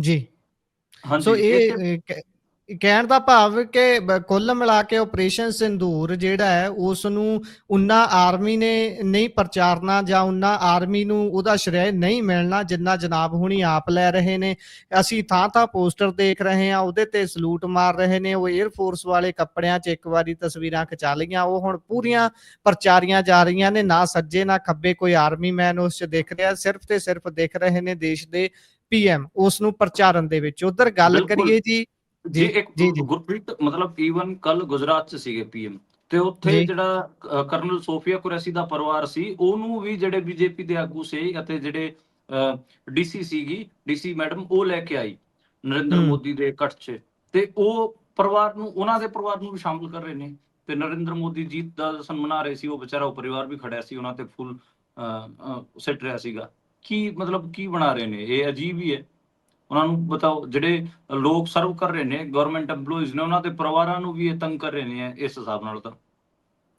ਜੀ। ਸੋ ਇਹ ਕਹਿਣ ਦਾ ਭਾਵ ਕਿ ਕੁੱਲ ਮਿਲਾ ਕੇ ਆਪਰੇਸ਼ਨ ਸਿੰਦੂਰ ਜਿਹੜਾ ਹੈ ਉਸ ਨੂੰ ਉਨਾ ਆਰਮੀ ਨੇ ਨਹੀਂ ਪ੍ਰਚਾਰਨਾ ਜਾਂ ਉਨਾ ਆਰਮੀ ਨੂੰ ਉਹਦਾ ਸ਼੍ਰੈ ਨਹੀਂ ਮਿਲਣਾ ਜਿੰਨਾ ਜਨਾਬ ਹੁਣੀ ਆਪ ਲੈ ਰਹੇ ਨੇ। ਅਸੀਂ ਥਾਂ ਥਾਂ ਪੋਸਟਰ ਦੇਖ ਰਹੇ ਹਾਂ ਉਹਦੇ ਤੇ ਸਲੂਟ ਮਾਰ ਰਹੇ ਨੇ ਉਹ 에ਅਰ ਫੋਰਸ ਵਾਲੇ ਕੱਪੜਿਆਂ 'ਚ ਇੱਕ ਵਾਰੀ ਤਸਵੀਰਾਂ ਖਿਚਾ ਲਈਆਂ ਉਹ ਹੁਣ ਪੂਰੀਆਂ ਪ੍ਰਚਾਰੀਆਂ ਜਾ ਰਹੀਆਂ ਨੇ ਨਾ ਸੱਜੇ ਨਾ ਖੱਬੇ ਕੋਈ ਆਰਮੀ ਮੈਨ ਉਸ 'ਚ ਦਿਖ ਰਿਹਾ ਸਿਰਫ ਤੇ ਸਿਰਫ ਦਿਖ ਰਹੇ ਨੇ ਦੇਸ਼ ਦੇ ਪੀਐਮ ਉਸ ਨੂੰ ਪ੍ਰਚਾਰਨ ਦੇ ਵਿੱਚ ਉਧਰ ਗੱਲ। ਕਰੀਏ ਜੀ ਜੀ ਇੱਕ। ਗੁਰਪ੍ਰੀਤ ਮਤਲਬ ਈਵਨ ਕੱਲ ਗੁਜਰਾਤ ਚ ਸੀਗੇ ਪੀਐਮ ਤੇ ਉੱਥੇ। ਜਿਹੜਾ ਕਰਨਲ ਸੋਫੀਆ ਕੁਰੈਸੀ ਦਾ ਪਰਿਵਾਰ ਸੀ ਉਹਨੂੰ ਵੀ ਜਿਹੜੇ ਬੀਜੇਪੀ ਦੇ ਆਗੂ ਸੀ ਅਤੇ ਜਿਹੜੇ ਡੀਸੀ ਸੀਗੀ ਡੀਸੀ ਮੈਡਮ ਉਹ ਲੈ ਕੇ ਆਈ ਨਰਿੰਦਰ। ਮੋਦੀ ਦੇ ਇਕੱਠ 'ਚ ਤੇ ਉਹ ਪਰਿਵਾਰ ਨੂੰ ਉਹਨਾਂ ਦੇ ਪਰਿਵਾਰ ਨੂੰ ਵੀ ਸ਼ਾਮਲ ਕਰ ਰਹੇ ਨੇ ਤੇ ਨਰਿੰਦਰ ਮੋਦੀ ਜੀਤ ਦਾ ਜਸ਼ਨ ਮਨਾ ਰਹੇ ਸੀ ਉਹ ਵਿਚਾਰਾ ਉਹ ਪਰਿਵਾਰ ਵੀ ਖੜਿਆ ਸੀ ਉਹਨਾਂ ਤੇ ਫੁੱਲ ਸਿੱਟ ਰਿਹਾ ਸੀਗਾ ਕੀ ਮਤਲਬ ਕੀ ਬਣਾ ਰਹੇ ਨੇ? ਇਹ ਅਜੀਬ ਹੀ ਹੈ। ਉਹਨਾਂ ਨੂੰ ਬਤਾਓ, ਜਿਹੜੇ ਲੋਕ ਸਰਵ ਕਰ ਰਹੇ ਨੇ ਗਵਰਨਮੈਂਟ EMPLOYEES ਨੇ, ਉਹਨਾਂ ਦੇ ਪਰਿਵਾਰਾਂ ਨੂੰ ਵੀ ਇਹ ਤੰਗ ਕਰ ਰਹੇ ਨੇ ਇਸ ਹਿਸਾਬ ਨਾਲ ਤਾਂ।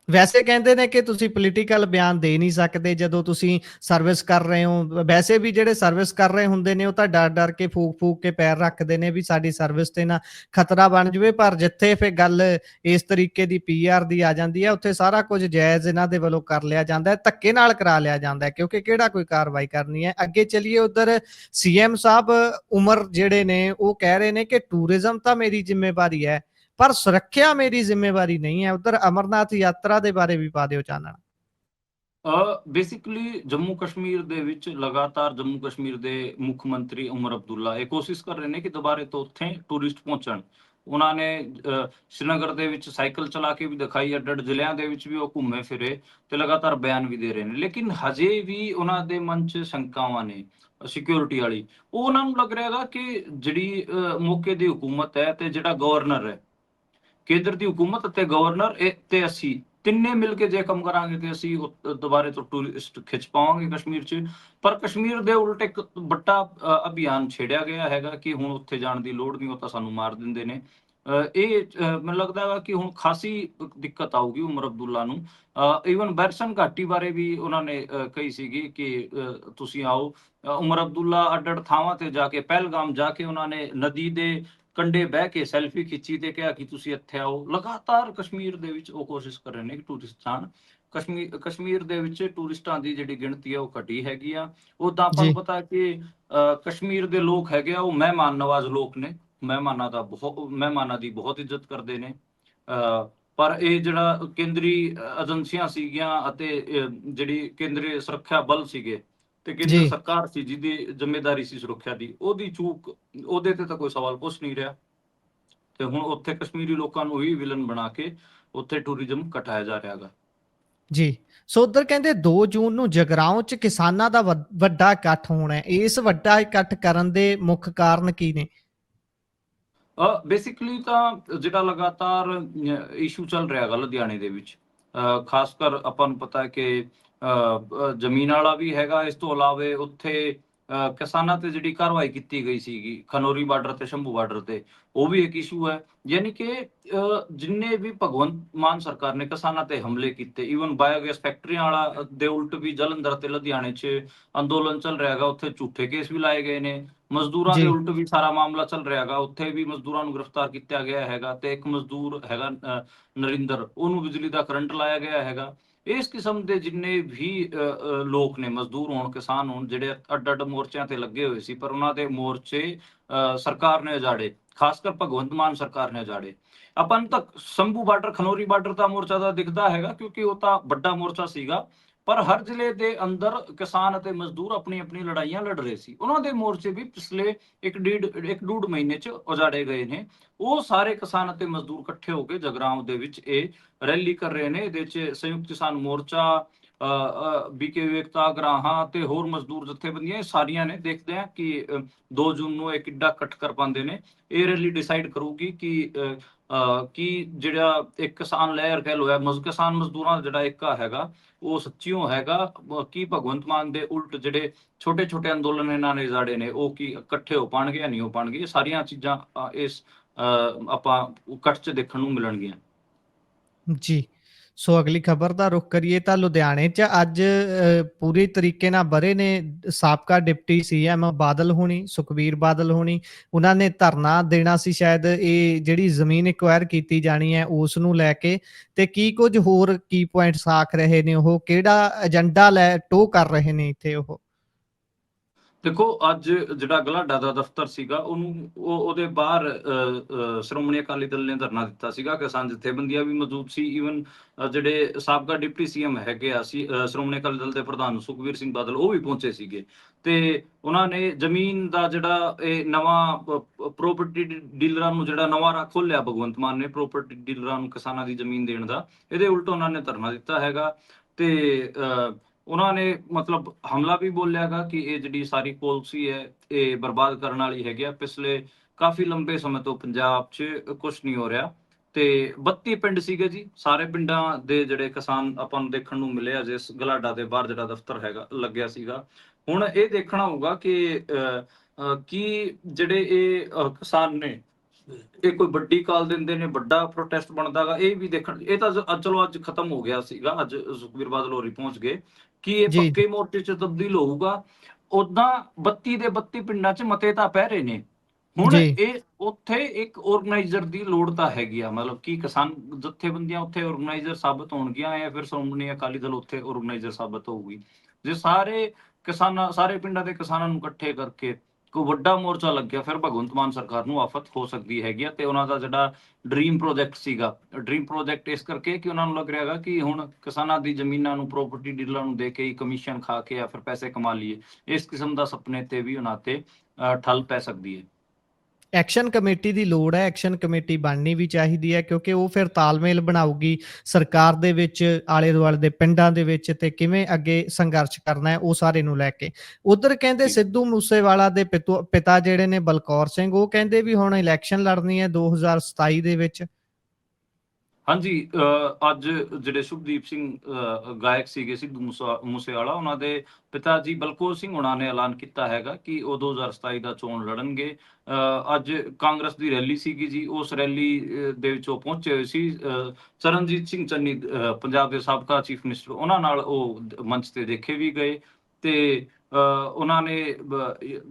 ਵੈਸੇ ਕਹਿੰਦੇ ਨੇ ਕਿ ਤੁਸੀਂ ਪੋਲੀਟੀਕਲ ਬਿਆਨ ਦੇ ਨਹੀਂ ਸਕਦੇ, ਜਦੋਂ ਤੁਸੀਂ ਸਰਵਿਸ ਕਰ ਰਹੇ ਹੋ। ਵੈਸੇ ਵੀ ਜਿਹੜੇ ਸਰਵਿਸ ਕਰ ਰਹੇ ਹੁੰਦੇ ਨੇ, ਉਹ ਤਾਂ ਡਰ ਡਰ ਕੇ ਫੂਕ ਫੂਕ ਕੇ ਪੈਰ ਰੱਖਦੇ ਨੇ ਵੀ ਸਾਡੀ ਸਰਵਿਸ ਤੇ ਨਾ ਖਤਰਾ ਬਣ ਜਵੇ, ਪਰ ਜਿੱਥੇ ਫੇ ਗੱਲ ਇਸ ਤਰੀਕੇ ਦੀ ਪੀਆਰ ਦੀ ਆ ਜਾਂਦੀ ਹੈ, ਉੱਥੇ ਸਾਰਾ ਕੁਝ ਜਾਇਜ਼ ਇਹਨਾਂ ਦੇ ਵੱਲੋਂ ਕਰ ਲਿਆ ਜਾਂਦਾ ਹੈ, ਧੱਕੇ ਨਾਲ ਕਰਾ ਲਿਆ ਜਾਂਦਾ ਹੈ, ਕਿਉਂਕਿ ਕਿਹੜਾ ਕੋਈ ਕਾਰਵਾਈ ਕਰਨੀ ਹੈ। ਅੱਗੇ ਚੱਲੀਏ ਉਧਰ ਸੀਐਮ ਸਾਹਿਬ, ਉਮਰ ਜਿਹੜੇ ਨੇ, ਉਹ ਕਹਿ ਰਹੇ ਨੇ ਕਿ ਟੂਰਿਜ਼ਮ ਤਾਂ ਮੇਰੀ ਜ਼ਿੰਮੇਵਾਰੀ ਹੈ। ਪਰ ਸੁਰੱਖਿਆ ਮੇਰੀ ਜ਼ਿੰਮੇਵਾਰੀ ਨਹੀਂ ਹੈ। ਉਧਰ ਅਮਰਨਾਥ ਯਾਤਰਾ ਦੇ ਬਾਰੇ ਵੀ ਪਾ ਦਿਓ ਚਾਨਣ। ਬੇਸਿਕਲੀ ਜੰਮੂ ਕਸ਼ਮੀਰ ਦੇ ਵਿੱਚ ਲਗਾਤਾਰ ਜੰਮੂ ਕਸ਼ਮੀਰ ਦੇ ਮੁੱਖ ਮੰਤਰੀ ਉਮਰ ਅਬਦੁੱਲਾ ਇਹ ਕੋਸ਼ਿਸ਼ ਕਰ ਰਹੇ ਨੇ ਕਿ ਦੁਬਾਰੇ ਤੋਂ ਉੱਥੇ ਟੂਰਿਸਟ ਪਹੁੰਚਣ। ਉਹਨਾਂ ਨੇ ਸ਼੍ਰੀਨਗਰ ਦੇ ਵਿੱਚ ਸਾਈਕਲ ਚਲਾ ਕੇ ਵੀ ਦਿਖਾਈ ਅੱਡ ਅੱਡ ਜ਼ਿਲ੍ਹਿਆਂ ਦੇ ਵਿੱਚ ਵੀ ਉਹ ਘੁੰਮੇ ਫਿਰੇ ਤੇ ਲਗਾਤਾਰ ਬਿਆਨ ਵੀ ਦੇ ਰਹੇ ਨੇ। ਲੇਕਿਨ ਹਜੇ ਵੀ ਉਹਨਾਂ ਦੇ ਮਨ 'ਚ ਸ਼ੰਕਾਵਾਂ ਨੇ ਸਿਕਿਉਰਿਟੀ ਵਾਲੀ। ਉਹ ਉਹਨਾਂ ਨੂੰ ਲੱਗ ਰਿਹਾ ਹੈਗਾ ਕਿ ਜਿਹੜੀ ਮੌਕੇ ਦੀ ਹਕੂਮਤ ਹੈ ਤੇ ਜਿਹੜਾ ਗਵਰਨਰ ਹੈ ਕੇਂਦਰ ਦੀ ਹਕੂਮਤ ਅਤੇ ਗਵਰਨਰ ਤੇ ਅਸੀਂ ਤਿੰਨੇ ਮਿਲ ਕੇ ਜੇ ਕੰਮ ਕਰਾਂਗੇ ਤੇ ਅਸੀਂ ਦੁਬਾਰੇ ਤੋਂ ਟੂਰਿਸਟ ਖਿੱਚ ਪਾਵਾਂਗੇ ਕਸ਼ਮੀਰ 'ਚ। ਪਰ ਕਸ਼ਮੀਰ ਦੇ ਉਲਟ ਇੱਕ ਵੱਡਾ ਅਭਿਆਨ ਛੇੜਿਆ ਗਿਆ ਹੈਗਾ ਕਿ ਹੁਣ ਉੱਥੇ ਜਾਣ ਦੀ ਲੋੜ ਨਹੀਂ, ਉਹ ਤਾਂ ਸਾਨੂੰ ਮਾਰ ਦਿੰਦੇ ਨੇ। ਇਹ ਮੈਨੂੰ ਲੱਗਦਾ ਹੈਗਾ ਕਿ ਹੁਣ ਖਾਸੀ ਦਿੱਕਤ ਆਊਗੀ ਉਮਰ ਅਬਦੁੱਲਾ ਨੂੰ। ਈਵਨ ਬੈਰਸਨ ਘਾਟੀ ਬਾਰੇ ਵੀ ਉਹਨਾਂ ਨੇ ਕਹੀ ਸੀਗੀ ਕਿ ਤੁਸੀਂ ਆਓ। ਉਮਰ ਅਬਦੁੱਲਾ ਅੱਡ ਅੱਡ ਥਾਵਾਂ ਤੇ ਜਾ ਕੇ, ਪਹਿਲਗਾਮ ਜਾ ਕੇ ਉਹਨਾਂ ਨੇ ਨਦੀ ਦੇ ਕੰਢੇ ਬਹਿ ਕੇ ਸੈਲਫੀ ਖਿੱਚੀ ਤੇ ਕਿਹਾ ਕਿ ਤੁਸੀਂ ਇੱਥੇ ਆਓ। ਲਗਾਤਾਰ ਕਸ਼ਮੀਰ ਦੇ ਵਿੱਚ ਉਹ ਕੋਸ਼ਿਸ਼ ਕਰ ਰਹੇ ਨੇ ਕਿ ਟੂਰਿਸਟ ਕਸ਼ਮੀਰ ਕਸ਼ਮੀਰ ਦੇ ਵਿੱਚ ਟੂਰਿਸਟਾਂ ਦੀ ਜਿਹੜੀ ਗਿਣਤੀ ਹੈ ਉਹ ਘਟੀ ਹੈਗੀ ਆ। ਉਦਾਂ ਆਪਾਂ ਨੂੰ। ਪਤਾ ਕਿ ਕਸ਼ਮੀਰ ਦੇ ਲੋਕ ਹੈਗੇ ਆ ਉਹ ਮਹਿਮਾਨ ਨਵਾਜ਼ ਲੋਕ ਨੇ। ਮਹਿਮਾਨਾਂ ਦਾ ਬਹੁਤ ਮਹਿਮਾਨਾਂ ਦੀ ਬਹੁਤ ਇੱਜ਼ਤ ਕਰਦੇ ਨੇ। ਪਰ ਇਹ ਜਿਹੜਾ ਕੇਂਦਰੀ ਏਜੰਸੀਆਂ ਸੀਗੀਆਂ ਅਤੇ ਜਿਹੜੀ ਕੇਂਦਰੀ ਸੁਰੱਖਿਆ ਬਲ ਸੀਗੇ ਤੇ ਜੀ। ਕੇਂਦਰ ਸਰਕਾਰ ਸੀ ਜਿਹਦੀ ਜ਼ਿੰਮੇਵਾਰੀ ਸੀ ਸੁਰੱਖਿਆ ਦੀ ਉਹਦੀ ਚੂਕ ਉਹਦੇ ਤੇ ਤਾਂ ਕੋਈ ਸਵਾਲ ਪੁੱਛ ਨਹੀਂ ਰਿਹਾ। ਤੇ ਹੁਣ ਉੱਥੇ ਕਸ਼ਮੀਰੀ ਲੋਕਾਂ ਨੂੰ ਹੀ ਵਿਲਨ ਬਣਾ ਕੇ ਉੱਥੇ ਟੂਰਿਜ਼ਮ ਘਟਾਇਆ ਜਾ ਰਿਹਾ ਹੈਗਾ। ਜੀ। ਸੋ ਉਧਰ ਕਹਿੰਦੇ 2 ਜੂਨ ਨੂੰ ਜਗਰਾਉਂ ਚ ਕਿਸਾਨਾਂ ਦਾ ਵੱਡ- ਵੱਡਾ ਇਕੱਠ ਹੋਣਾ ਹੈ। ਇਸ ਵੱਡਾ ਇਕੱਠ ਕਰਨ ਦੇ ਮੁੱਖ ਕਾਰਨ ਕੀ ਨੇ? ਬੇਸਿਕਲੀ ਤਾਂ ਜਿਹੜਾ ਲਗਾਤਾਰ ਇਸ਼ੂ ਚੱਲ ਰਿਹਾ ਹੈਗਾ ਲੁਧਿਆਣੇ ਦੇ ਵਿੱਚ। ਅ, ਖਾਸ ਕਰ ਆਪਾਂ ਨੂੰ ਪਤਾ ਹੈ ਕਿ ਜ਼ਮੀਨ ਵਾਲਾ ਵੀ ਹੈਗਾ। ਇਸ ਤੋਂ ਇਲਾਵੇ ਉੱਥੇ ਕਿਸਾਨਾਂ ਤੇ ਜਿਹੜੀ ਕਾਰਵਾਈ ਕੀਤੀ ਗਈ ਸੀਗੀ ਖਨੋਰੀ ਬਾਰਡਰ ਤੇ ਸ਼ੰਭੂ ਬਾਰਡਰ ਤੇ ਉਹ ਵੀ ਇੱਕ ਇਸ਼ੂ ਹੈ। ਯਾਨੀ ਕਿ ਜਿੰਨੇ ਵੀ ਭਗਵੰਤ ਮਾਨ ਸਰਕਾਰ ਨੇ ਕਿਸਾਨਾਂ ਤੇ ਹਮਲੇ ਕੀਤੇ ਈਵਨ ਬਾਇਓਗੈਸ ਫੈਕਟਰੀਆਂ ਵਾਲਾ ਦੇ ਉਲਟ ਵੀ ਜਲੰਧਰ ਤੇ ਲੁਧਿਆਣੇ 'ਚ ਅੰਦੋਲਨ ਚੱਲ ਰਿਹਾ ਹੈਗਾ ਉੱਥੇ ਝੂਠੇ ਕੇਸ ਵੀ ਲਾਏ ਗਏ ਨੇ। ਮਜ਼ਦੂਰਾਂ ਦੇ। ਉਲਟ ਵੀ ਸਾਰਾ ਮਾਮਲਾ ਚੱਲ ਰਿਹਾ ਹੈਗਾ। ਉੱਥੇ ਵੀ ਮਜ਼ਦੂਰਾਂ ਨੂੰ ਗ੍ਰਿਫਤਾਰ ਕੀਤਾ ਗਿਆ ਹੈਗਾ ਤੇ ਇੱਕ ਮਜ਼ਦੂਰ ਹੈਗਾ ਨਰਿੰਦਰ ਉਹਨੂੰ ਬਿਜਲੀ ਦਾ ਕਰੰਟ ਲਾਇਆ ਗਿਆ ਹੈਗਾ। ਇਸ ਕਿਸਮ ਦੇ ਜਿੰਨੇ ਵੀ ਲੋਕ ਨੇ ਮਜ਼ਦੂਰ ਹੋਣ ਕਿਸਾਨ ਹੋਣ ਜਿਹੜੇ ਅੱਡ ਅੱਡ ਮੋਰਚਿਆਂ ਤੇ ਲੱਗੇ ਹੋਏ ਸੀ ਪਰ ਉਹਨਾਂ ਦੇ ਮੋਰਚੇ ਅ, ਸਰਕਾਰ ਨੇ ਉਜਾੜੇ ਖਾਸ ਕਰ ਭਗਵੰਤ ਮਾਨ ਸਰਕਾਰ ਨੇ ਉਜਾੜੇ। ਆਪਾਂ ਨੂੰ ਤਾਂ ਸੰਭੂ ਬਾਰਡਰ ਖਨੋਰੀ ਬਾਰਡਰ ਦਾ ਮੋਰਚਾ ਦਾ ਦਿਖਦਾ ਹੈਗਾ ਕਿਉਂਕਿ ਉਹ ਤਾਂ ਵੱਡਾ ਮੋਰਚਾ ਸੀਗਾ। ਪਰ ਹਰ ਜ਼ਿਲ੍ਹੇ ਦੇ ਅੰਦਰ ਕਿਸਾਨ ਅਤੇ ਮਜ਼ਦੂਰ ਆਪਣੀ ਆਪਣੀ ਲੜਾਈਆਂ ਲੜ ਰਹੇ ਸੀ। ਉਹਨਾਂ ਦੇ ਮੋਰਚੇ ਵੀ ਪਿਛਲੇ ਇੱਕ ਡੇਢ ਇੱਕ ਡੂਢ ਮਹੀਨੇ ਚ ਉਜਾੜੇ ਗਏ ਨੇ। ਉਹ ਸਾਰੇ ਕਿਸਾਨ ਅਤੇ ਮਜ਼ਦੂਰ ਇਕੱਠੇ ਹੋ ਕੇ ਜਗਰਾਉਂ ਦੇ ਵਿੱਚ ਇਹ ਰੈਲੀ ਕਰ ਰਹੇ ਨੇ। ਇਹਦੇ ਚ ਸੰਯੁਕਤ ਕਿਸਾਨ ਮੋਰਚਾ ਬੀਕੇ ਵਿਵੇਕਤਾ ਗਰਾਹਾਂ ਤੇ ਹੋਰ ਮਜ਼ਦੂਰ ਜਥੇਬੰਦੀਆਂ ਇਹ ਸਾਰੀਆਂ ਨੇ। ਦੇਖਦੇ ਆ ਕਿ ਅ, 2 ਜੂਨ ਨੂੰ ਇਹ ਕਿੱਡਾ ਇਕੱਠ ਕਰ ਪਾਉਂਦੇ ਨੇ। ਇਹ ਰੈਲੀ ਡਿਸਾਈਡ ਕਰੂਗੀ ਕਿ ਅ, ਕੀ ਜਿਹੜਾ ਇੱਕ ਕਿਸਾਨ ਲਹਿਰ ਕਹਿ ਲੋ ਹੈ ਕਿਸਾਨ ਮਜ਼ਦੂਰਾਂ ਦਾ ਜਿਹੜਾ ਏਕਾ ਹੈਗਾ ਉਹ ਸੱਚੀਓ ਹੈਗਾ ਅ, ਕੀ ਭਗਵੰਤ ਮਾਨ ਦੇ ਉਲਟ ਜਿਹੜੇ ਛੋਟੇ ਛੋਟੇ ਅੰਦੋਲਨ ਇਹਨਾਂ ਨੇ ਜਾੜੇ ਨੇ ਉਹ ਕੀ ਇਕੱਠੇ ਹੋ ਪਾਣਗੇ ਜਾਂ ਨਹੀਂ ਹੋ ਪਾਣਗੇ ਇਹ ਸਾਰੀਆਂ ਚੀਜ਼ਾਂ ਇਸ ਅ, ਆਪਾਂ ਇਕੱਠ 'ਚ ਦੇਖਣ ਨੂੰ ਮਿਲਣਗੀਆਂ। ਜੀ। ਸੋ ਅਗਲੀ ਖਬਰ ਦਾ ਰੁਖ ਕਰੀਏ ਤਾਂ ਲੁਧਿਆਣੇ 'ਚ ਅੱਜ ਪੂਰੀ ਤਰੀਕੇ ਨਾਲ ਬਰੇ ਨੇ ਸਾਬਕਾ ਡਿਪਟੀ ਸੀਐਮ ਬਾਦਲ ਹੋਣੀ ਸੁਖਬੀਰ ਬਾਦਲ ਹੋਣੀ। ਉਹਨਾਂ ਨੇ ਧਰਨਾ ਦੇਣਾ ਸੀ ਸ਼ਾਇਦ, ਇਹ ਜਿਹੜੀ ਜ਼ਮੀਨ ਐਕਵਾਇਰ ਕੀਤੀ ਜਾਣੀ ਹੈ ਉਸ ਨੂੰ ਲੈ ਕੇ। ਤੇ ਕੀ ਕੁਝ ਹੋਰ ਕੀ ਪੁਆਇੰਟਸ ਆਖ ਰਹੇ ਨੇ ਉਹ, ਕਿਹੜਾ ਏਜੰਡਾ ਲੈ ਟੋ ਕਰ ਰਹੇ ਨੇ ਇੱਥੇ ਉਹ? ਦੇਖੋ ਅੱਜ ਜਿਹੜਾ ਗਲਾਡਾ ਦਾ ਦਫ਼ਤਰ ਸੀਗਾ ਉਹਨੂੰ ਉਹਦੇ ਬਾਹਰ ਸ਼੍ਰੋਮਣੀ ਅਕਾਲੀ ਦਲ ਨੇ ਧਰਨਾ ਦਿੱਤਾ ਸੀਗਾ ਕਿਸਾਨ ਜਥੇਬੰਦੀਆਂ ਵੀ ਮੌਜੂਦ ਸੀ। ਈਵਨ ਜਿਹੜੇ ਸਾਬਕਾ ਡਿਪਟੀ ਸੀਐਮ ਹੈਗੇ ਆ ਸੀ ਸ਼੍ਰੋਮਣੀ ਅਕਾਲੀ ਦਲ ਦੇ ਪ੍ਰਧਾਨ ਸੁਖਵੀਰ ਸਿੰਘ ਬਾਦਲ ਉਹ ਵੀ ਪਹੁੰਚੇ ਸੀਗੇ। ਤੇ ਉਹਨਾਂ ਨੇ ਜ਼ਮੀਨ ਦਾ ਜਿਹੜਾ ਇਹ ਨਵਾਂ ਪ੍ਰੋਪਰਟੀ ਡੀਲਰਾਂ ਨੂੰ ਜਿਹੜਾ ਨਵਾਂ ਰਾਹ ਖੋਲਿਆ ਭਗਵੰਤ ਮਾਨ ਨੇ ਪ੍ਰੋਪਰਟੀ ਡੀਲਰਾਂ ਨੂੰ ਕਿਸਾਨਾਂ ਦੀ ਜ਼ਮੀਨ ਦੇਣ ਦਾ ਇਹਦੇ ਉਲਟ ਉਹਨਾਂ ਨੇ ਧਰਨਾ ਦਿੱਤਾ ਹੈਗਾ। ਤੇ ਅ, ਉਹਨਾਂ ਨੇ ਮਤਲਬ ਹਮਲਾ ਵੀ ਬੋਲਿਆਗਾ ਕਿ ਇਹ ਜਿਹੜੀ ਸਾਰੀ ਪਾਲਿਸੀ ਹੈ, ਇਹ ਬਰਬਾਦ ਕਰਨ ਵਾਲੀ ਹੈਗੀ ਆ। ਪਿਛਲੇ ਕਾਫੀ ਲੰਬੇ ਸਮੇਂ ਤੋਂ ਪੰਜਾਬ 'ਚ ਕੁਝ ਨਹੀਂ ਹੋ ਰਿਹਾ। ਤੇ 32 ਪਿੰਡ ਸੀਗੇ ਜੀ, ਸਾਰੇ ਪਿੰਡਾਂ ਦੇ ਜਿਹੜੇ ਕਿਸਾਨ ਆਪਾਂ ਨੂੰ ਦੇਖਣ ਨੂੰ ਮਿਲੇ ਆ ਗਲਾਡਾ ਦੇ ਬਾਹਰ ਜਿਹੜਾ ਦਫ਼ਤਰ ਹੈਗਾ, ਲੱਗਿਆ ਸੀਗਾ। ਹੁਣ ਇਹ ਦੇਖਣਾ ਹੋਊਗਾ ਕਿ ਕੀ ਜਿਹੜੇ ਇਹ ਕਿਸਾਨ ਨੇ, ਇਹ ਕੋਈ ਵੱਡੀ ਕਾਲ ਦਿੰਦੇ ਨੇ, ਵੱਡਾ ਪ੍ਰੋਟੈਸਟ ਬਣਦਾਗਾ ਇਹ ਵੀ ਦੇਖਣ, ਇਹ ਤਾਂ ਚਲੋ ਅੱਜ ਖਤਮ ਹੋ ਗਿਆ ਸੀਗਾ, ਅੱਜ ਸੁਖਬੀਰ ਬਾਦਲ ਹੋਰੀ ਪਹੁੰਚ ਗਏ। ਕਿ ਇਹ। ਪੱਕੇ ਮੋਰਚੇ ਚ ਤਬਦੀਲ ਹੋਊਗਾ ਉਦਾਂ 32 ਦੇ 32 ਪਿੰਡਾਂ ਚ ਮਤੇ ਤਾਂ ਪੈ ਰਹੇ ਨੇ ਹੁਣ। ਇਹ ਉੱਥੇ ਇੱਕ ਆਰਗੇਨਾਈਜ਼ਰ ਦੀ ਲੋੜ ਤਾਂ ਹੈਗੀ ਆ ਮਤਲਬ ਕਿ ਕਿਸਾਨ ਜਥੇਬੰਦੀਆਂ ਉੱਥੇ ਆਰਗੇਨਾਈਜ਼ਰ ਸਾਬਤ ਹੋਣਗੀਆਂ ਜਾਂ ਫਿਰ ਸ਼੍ਰੋਮਣੀ ਅਕਾਲੀ ਦਲ ਉੱਥੇ ਆਰਗੇਨਾਈਜ਼ਰ ਸਾਬਤ ਹੋਊਗੀ ਜੇ ਸਾਰੇ ਕਿਸਾਨਾਂ ਸਾਰੇ ਪਿੰਡਾਂ ਦੇ ਕਿਸਾਨਾਂ ਨੂੰ ਇਕੱਠੇ ਕਰਕੇ ਕੋਈ ਵੱਡਾ ਮੋਰਚਾ ਲੱਗਿਆ ਫਿਰ ਭਗਵੰਤ ਮਾਨ ਸਰਕਾਰ ਨੂੰ ਆਫਤ ਹੋ ਸਕਦੀ ਹੈਗੀ ਆ ਤੇ ਉਹਨਾਂ ਦਾ ਜਿਹੜਾ ਡ੍ਰੀਮ ਪ੍ਰੋਜੈਕਟ ਸੀਗਾ ਡ੍ਰੀਮ ਪ੍ਰੋਜੈਕਟ ਇਸ ਕਰਕੇ ਕਿ ਉਹਨਾਂ ਨੂੰ ਲੱਗ ਰਿਹਾਗਾ ਕਿ ਹੁਣ ਕਿਸਾਨਾਂ ਦੀ ਜ਼ਮੀਨਾਂ ਨੂੰ ਪ੍ਰਾਪਰਟੀ ਡੀਲਰਾਂ ਨੂੰ ਦੇ ਕੇ ਹੀ ਕਮਿਸ਼ਨ ਖਾ ਕੇ ਜਾਂ ਫਿਰ ਪੈਸੇ ਕਮਾ ਲਈਏ ਇਸ ਕਿਸਮ ਦਾ ਸੁਪਨੇ ਤੇ ਵੀ ਉਹਨਾਂ ਤੇ ਅ, ਠੱਲ ਪੈ ਸਕਦੀ ਹੈ। ਐਕਸ਼ਨ ਕਮੇਟੀ ਦੀ ਲੋੜ ਹੈ ਐਕਸ਼ਨ ਕਮੇਟੀ ਬਣਨੀ ਵੀ ਚਾਹੀਦੀ ਹੈ ਕਿਉਂਕਿ ਉਹ ਫਿਰ ਤਾਲਮੇਲ ਬਣਾਊਗੀ ਸਰਕਾਰ ਦੇ ਵਿੱਚ ਆਲੇ ਦੁਆਲੇ ਦੇ ਪਿੰਡਾਂ ਦੇ ਵਿੱਚ ਤੇ ਕਿਵੇਂ ਅੱਗੇ ਸੰਘਰਸ਼ ਕਰਨਾ ਹੈ ਉਹ ਸਾਰੇ ਨੂੰ ਲੈ ਕੇ ਉਧਰ ਕਹਿੰਦੇ। ਸਿੱਧੂ ਮੂਸੇਵਾਲਾ ਦੇ ਪਿਤਾ ਜਿਹੜੇ ਨੇ ਬਲਕੌਰ ਸਿੰਘ ਉਹ ਕਹਿੰਦੇ ਵੀ ਹੁਣ ਇਲੈਕਸ਼ਨ ਲੜਨੀ ਹੈ 2027 ਦੇ ਵਿੱਚ ਹਾਂਜੀ ਅੱਜ ਜਿਹੜੇ ਸ਼ੁਭਦੀਪ ਸਿੰਘ ਗਾਇਕ ਸੀਗੇ ਸਿੱਧੂ ਮੂਸਾ- ਮੂਸੇਵਾਲਾ ਉਹਨਾਂ ਦੇ ਪਿਤਾ ਜੀ ਬਲਕੌਰ ਸਿੰਘ ਉਹਨਾਂ ਨੇ ਐਲਾਨ ਕੀਤਾ ਹੈਗਾ ਕਿ ਉਹ 2027 ਦਾ ਚੋਣ ਲੜਨਗੇ। ਅ, ਅੱਜ ਕਾਂਗਰਸ ਦੀ ਰੈਲੀ ਸੀਗੀ ਜੀ। ਉਸ ਰੈਲੀ ਦੇ ਵਿੱਚ ਉਹ ਪਹੁੰਚੇ ਹੋਏ ਸੀ। ਅ, ਚਰਨਜੀਤ ਸਿੰਘ ਚੰਨੀ ਅ, ਪੰਜਾਬ ਦੇ ਸਾਬਕਾ ਚੀਫ ਮਿਨਿਸਟਰ ਉਹਨਾਂ ਨਾਲ ਉਹ ਮੰਚ ਤੇ ਦੇਖੇ ਵੀ ਗਏ ਤੇ ਉਹਨਾਂ ਨੇ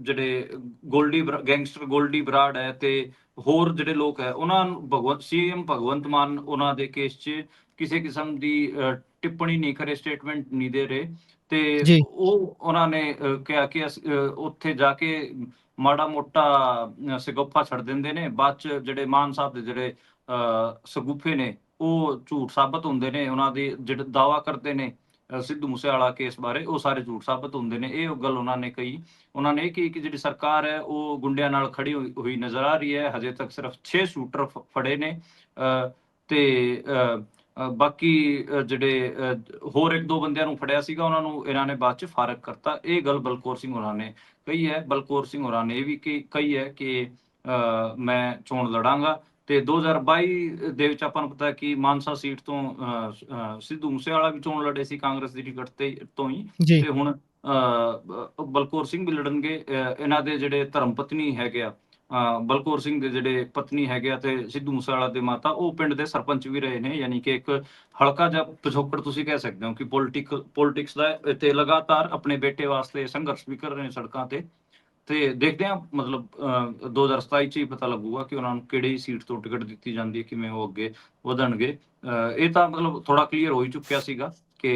ਜਿਹੜੇ ਗੋਲਡੀ ਗੈਂਗਸਟਰ ਗੋਲਡੀ ਬਰਾੜ ਹੈ ਤੇ ਹੋਰ ਜਿਹੜੇ ਲੋਕ ਹੈ ਉਹਨਾਂ ਨੂੰ ਭਗਵੰਤ ਸੀਐਮ ਭਗਵੰਤ ਮਾਨ ਉਹਨਾਂ ਦੇ ਕੇਸ 'ਚ ਕਿਸੇ ਕਿਸਮ ਦੀ ਟਿੱਪਣੀ ਨਹੀਂ ਕਰੇ ਸਟੇਟਮੈਂਟ ਨਹੀਂ ਦੇ ਰਹੇ ਤੇ। ਉਹ ਉਹਨਾਂ ਨੇ ਕਿਹਾ ਕਿ ਉੱਥੇ ਜਾ ਕੇ ਮਾੜਾ ਮੋਟਾ ਸਿਗੱਫਾ ਛੱਡ ਦਿੰਦੇ ਨੇ ਬਾਅਦ ਚ ਜਿਹੜੇ ਮਾਨ ਸਾਹਿਬ ਦੇ ਜਿਹੜੇ ਸਗੂਫੇ ਨੇ ਉਹ ਝੂਠ ਸਾਬਤ ਹੁੰਦੇ ਨੇ ਉਹਨਾਂ ਦੇ ਜਿਹੜੇ ਦਾਵਾ ਕਰਦੇ ਨੇ ਸਿੱਧੂ ਮੂਸੇਵਾਲਾ ਕੇਸ ਬਾਰੇ ਉਹ ਸਾਰੇ ਝੂਠ ਸਾਬਤ ਹੁੰਦੇ ਨੇ। ਇਹ ਗੱਲ ਉਹਨਾਂ ਨੇ ਕਹੀ। ਉਹਨਾਂ ਨੇ ਕਿ ਜਿਹੜੀ ਸਰਕਾਰ ਹੈ ਉਹ ਗੁੰਡਿਆਂ ਨਾਲ ਖੜੀ ਹੋਈ ਨਜ਼ਰ ਆ ਰਹੀ ਹੈ। ਹਜੇ ਤੱਕ ਸਿਰਫ 6 ਸ਼ੂਟਰ ਫੜੇ ਨੇ। ਤੇ ਅ, ਬਾਕੀ ਜਿਹੜੇ ਹੋਰ ਇੱਕ ਦੋ ਬੰਦਿਆਂ ਨੂੰ ਫੜਿਆ ਸੀਗਾ ਉਹਨਾਂ ਨੂੰ ਇਹਨਾਂ ਨੇ ਬਾਅਦ ਚ ਫਾਰਕ ਕਰਤਾ। ਇਹ ਗੱਲ ਬਲਕੌਰ ਸਿੰਘ ਹੋਰਾਂ ਨੇ ਕਹੀ ਹੈ। ਬਲਕੌਰ ਸਿੰਘ ਹੋਰਾਂ ਨੇ ਇਹ ਵੀ ਕਹੀ ਹੈ ਕਿ ਅ, ਮੈਂ ਚੋਣ ਲੜਾਂਗਾ। ਤੇ 2022 ਦੇ ਵਿੱਚ ਆਪਾਂ ਨੂੰ ਪਤਾ ਕਿ ਮਾਨਸਾ ਸੀਟ ਤੋਂ ਸਿੱਧੂ ਮੂਸੇਵਾਲਾ ਵੀ ਚੋਣ ਲੜੇ ਸੀ ਕਾਂਗਰਸ ਦੀ ਟਿਕਟ ਤੇ ਤੋਂ ਹੀ। ਤੇ ਹੁਣ ਬਲਕੌਰ ਸਿੰਘ ਵੀ ਲੜਨਗੇ ਇਹਨਾਂ ਦੇ ਜਿਹੜੇ ਧਰਮ ਪਤਨੀ ਹੈਗੇ ਆ ਬਲਕੌਰ ਸਿੰਘ ਦੇ ਜਿਹੜੇ ਪਤਨੀ ਹੈਗੇ ਆ ਤੇ ਸਿੱਧੂ ਮੂਸੇਵਾਲਾ ਦੇ ਮਾਤਾ ਉਹ ਪਿੰਡ ਦੇ ਸਰਪੰਚ ਵੀ ਰਹੇ ਨੇ ਯਾਨੀ ਕਿ ਇੱਕ ਹਲਕਾ ਜਿਹਾ ਪਿਛੋਕੜ ਤੁਸੀਂ ਕਹਿ ਸਕਦੇ ਹੋ ਕਿ ਪੋਲਿਟਿਕ ਪੋਲਿਟਿਕਸ ਦਾ ਤੇ ਲਗਾਤਾਰ ਆਪਣੇ ਬੇਟੇ ਵਾਸਤੇ ਸੰਘਰਸ਼ ਵੀ ਕਰ ਰਹੇ ਨੇ ਸੜਕਾਂ ਤੇ। ਤੇ ਦੇਖਦੇ ਆ ਮਤਲਬ ਅ, 2027 ਚ ਹੀ ਪਤਾ ਲੱਗੂਗਾ ਕਿ ਉਹਨਾਂ ਨੂੰ ਕਿਹੜੀ ਸੀਟ ਤੋਂ ਟਿਕਟ ਦਿੱਤੀ ਜਾਂਦੀ ਹੈ ਕਿਵੇਂ ਉਹ ਅੱਗੇ ਵਧਣਗੇ। ਇਹ ਤਾਂ ਮਤਲਬ ਥੋੜਾ ਕਲੀਅਰ ਹੋ ਹੀ ਚੁੱਕਿਆ ਸੀਗਾ ਕਿ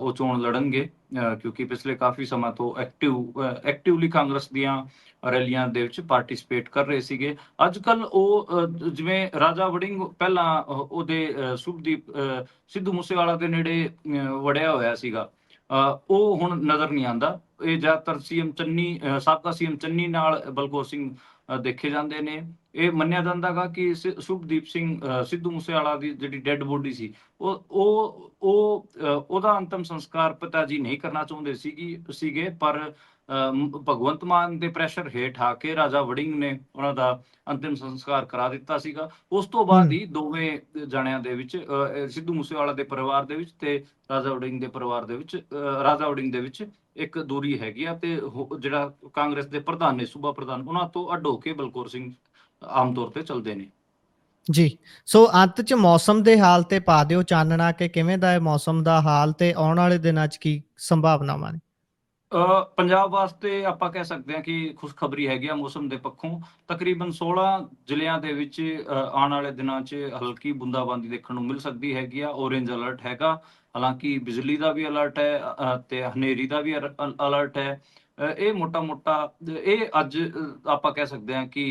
ਉਹ ਚੋਣ ਲੜਨਗੇ ਕਿਉਂਕਿ ਪਿਛਲੇ ਕਾਫੀ ਸਮਾਂ ਤੋਂ ਐਕਟਿਵ ਐਕਟਿਵਲੀ ਕਾਂਗਰਸ ਦੀਆਂ ਰੈਲੀਆਂ ਦੇ ਵਿੱਚ ਪਾਰਟਿਸਿਪੇਟ ਕਰ ਰਹੇ ਸੀਗੇ। ਅੱਜ ਕੱਲ ਉਹ ਜਿਵੇਂ ਰਾਜਾ ਵੜਿੰਗ ਪਹਿਲਾਂ ਉਹਦੇ ਅ, ਸੁਖਦੀਪ ਸਿੱਧੂ ਮੂਸੇਵਾਲਾ ਦੇ ਨੇੜੇ ਵੜਿਆ ਹੋਇਆ ਸੀਗਾ। ਅ, ਉਹ ਹੁਣ ਨਜ਼ਰ ਨਹੀਂ ਆਂਦਾ ਇਹ ਜ਼ਿਆਦਾਤਰ ਸੀਐਮ ਚੰਨੀ ਸਾਬਕਾ ਸੀਐਮ ਚੰਨੀ ਨਾਲ ਬਲਕੌਰ ਸਿੰਘ ਦੇਖੇ ਜਾਂਦੇ ਨੇ। ਇਹ ਮੰਨਿਆ ਜਾਂਦਾਗਾ ਕਿ ਸਿ- ਸੁਖਦੀਪ ਸਿੰਘ ਸਿੱਧੂ ਮੂਸੇਵਾਲਾ ਦੀ ਜਿਹੜੀ ਡੈੱਡ ਬੋਡੀ ਸੀ, ਉਹ ਉਹ ਉਹ ਉਹਦਾ ਅੰਤਮ ਸੰਸਕਾਰ ਪਿਤਾ ਜੀ ਨਹੀਂ ਕਰਨਾ ਚਾਹੁੰਦੇ ਸੀਗੀ, ਸੀਗੇ, ਪਰ ਭਗਵੰਤ ਮਾਨ ਦੇ ਪ੍ਰੈਸ਼ਰ ਹੇਠ ਆ ਕੇ ਰਾਜਾ ਵੜਿੰਗ ਨੇ ਉਹਨਾਂ ਦਾ ਅੰਤਿਮ ਸੰਸਕਾਰ ਕਰਾ ਦਿੱਤਾ ਸੀਗਾ। ਉਸ ਤੋਂ ਬਾਅਦ। ਹੀ। ਦੋਵੇਂ ਜਣਿਆਂ ਦੇ ਵਿੱਚ ਸਿੱਧੂ ਮੂਸੇਵਾਲਾ ਦੇ ਪਰਿਵਾਰ ਦੇ ਵਿੱਚ ਤੇ ਰਾਜਾ ਵੜਿੰਗ ਦੇ ਪਰਿਵਾਰ ਦੇ ਵਿੱਚ ਰਾਜਾ ਵੜਿੰਗ ਦੇ ਵਿੱਚ ਇੱਕ ਦੂਰੀ ਹੈਗੀ ਆ ਤੇ ਜਿਹੜਾ ਕਾਂਗਰਸ ਦੇ ਪ੍ਰਧਾਨ ਨੇ ਸੂਬਾ ਪ੍ਰਧਾਨ ਉਹਨਾਂ ਤੋਂ ਅੱਡ ਹੋ ਕੇ ਬਲਕੌਰ ਸਿੰਘ ਆਮ ਤੌਰ ਤੇ ਚੱਲਦੇ ਨੇ। ਜੀ ਸੋ ਅੰਤ ਚ ਮੌਸਮ ਦੇ ਹਾਲ ਤੇ ਪਾ ਦਿਓ ਚਾਨਣਾ ਕਿ ਕਿਵੇਂ ਦਾ ਹੈ ਮੌਸਮ ਦਾ ਹਾਲ ਤੇ ਆਉਣ ਵਾਲੇ ਦਿਨਾਂ ਚ ਕੀ ਸੰਭਾਵਨਾਵਾਂ ਨੇ। ਪੰਜਾਬ ਵਾਸਤੇ ਆਪਾਂ ਕਹਿ ਸਕਦੇ ਹਾਂ ਕਿ ਖੁਸ਼ਖਬਰੀ ਹੈਗੀ ਆ ਮੌਸਮ ਦੇ ਪੱਖੋਂ। ਤਕਰੀਬਨ 16 ਜ਼ਿਲ੍ਹਿਆਂ ਦੇ ਵਿੱਚ ਆਉਣ ਵਾਲੇ ਦਿਨਾਂ 'ਚ ਹਲਕੀ ਬੂੰਦਾਬਾਂਦੀ ਦੇਖਣ ਨੂੰ ਮਿਲ ਸਕਦੀ ਹੈਗੀ ਆ। ਔਰੇਂਜ ਅਲਰਟ ਹੈਗਾ। ਹਾਲਾਂਕਿ ਬਿਜਲੀ ਦਾ ਵੀ ਅਲਰਟ ਹੈ ਅ, ਤੇ ਹਨੇਰੀ ਦਾ ਵੀ ਅਲਰਟ ਹੈ। ਇਹ ਮੋਟਾ ਮੋਟਾ ਇਹ ਅੱਜ ਆਪਾਂ ਕਹਿ ਸਕਦੇ ਹਾਂ ਕਿ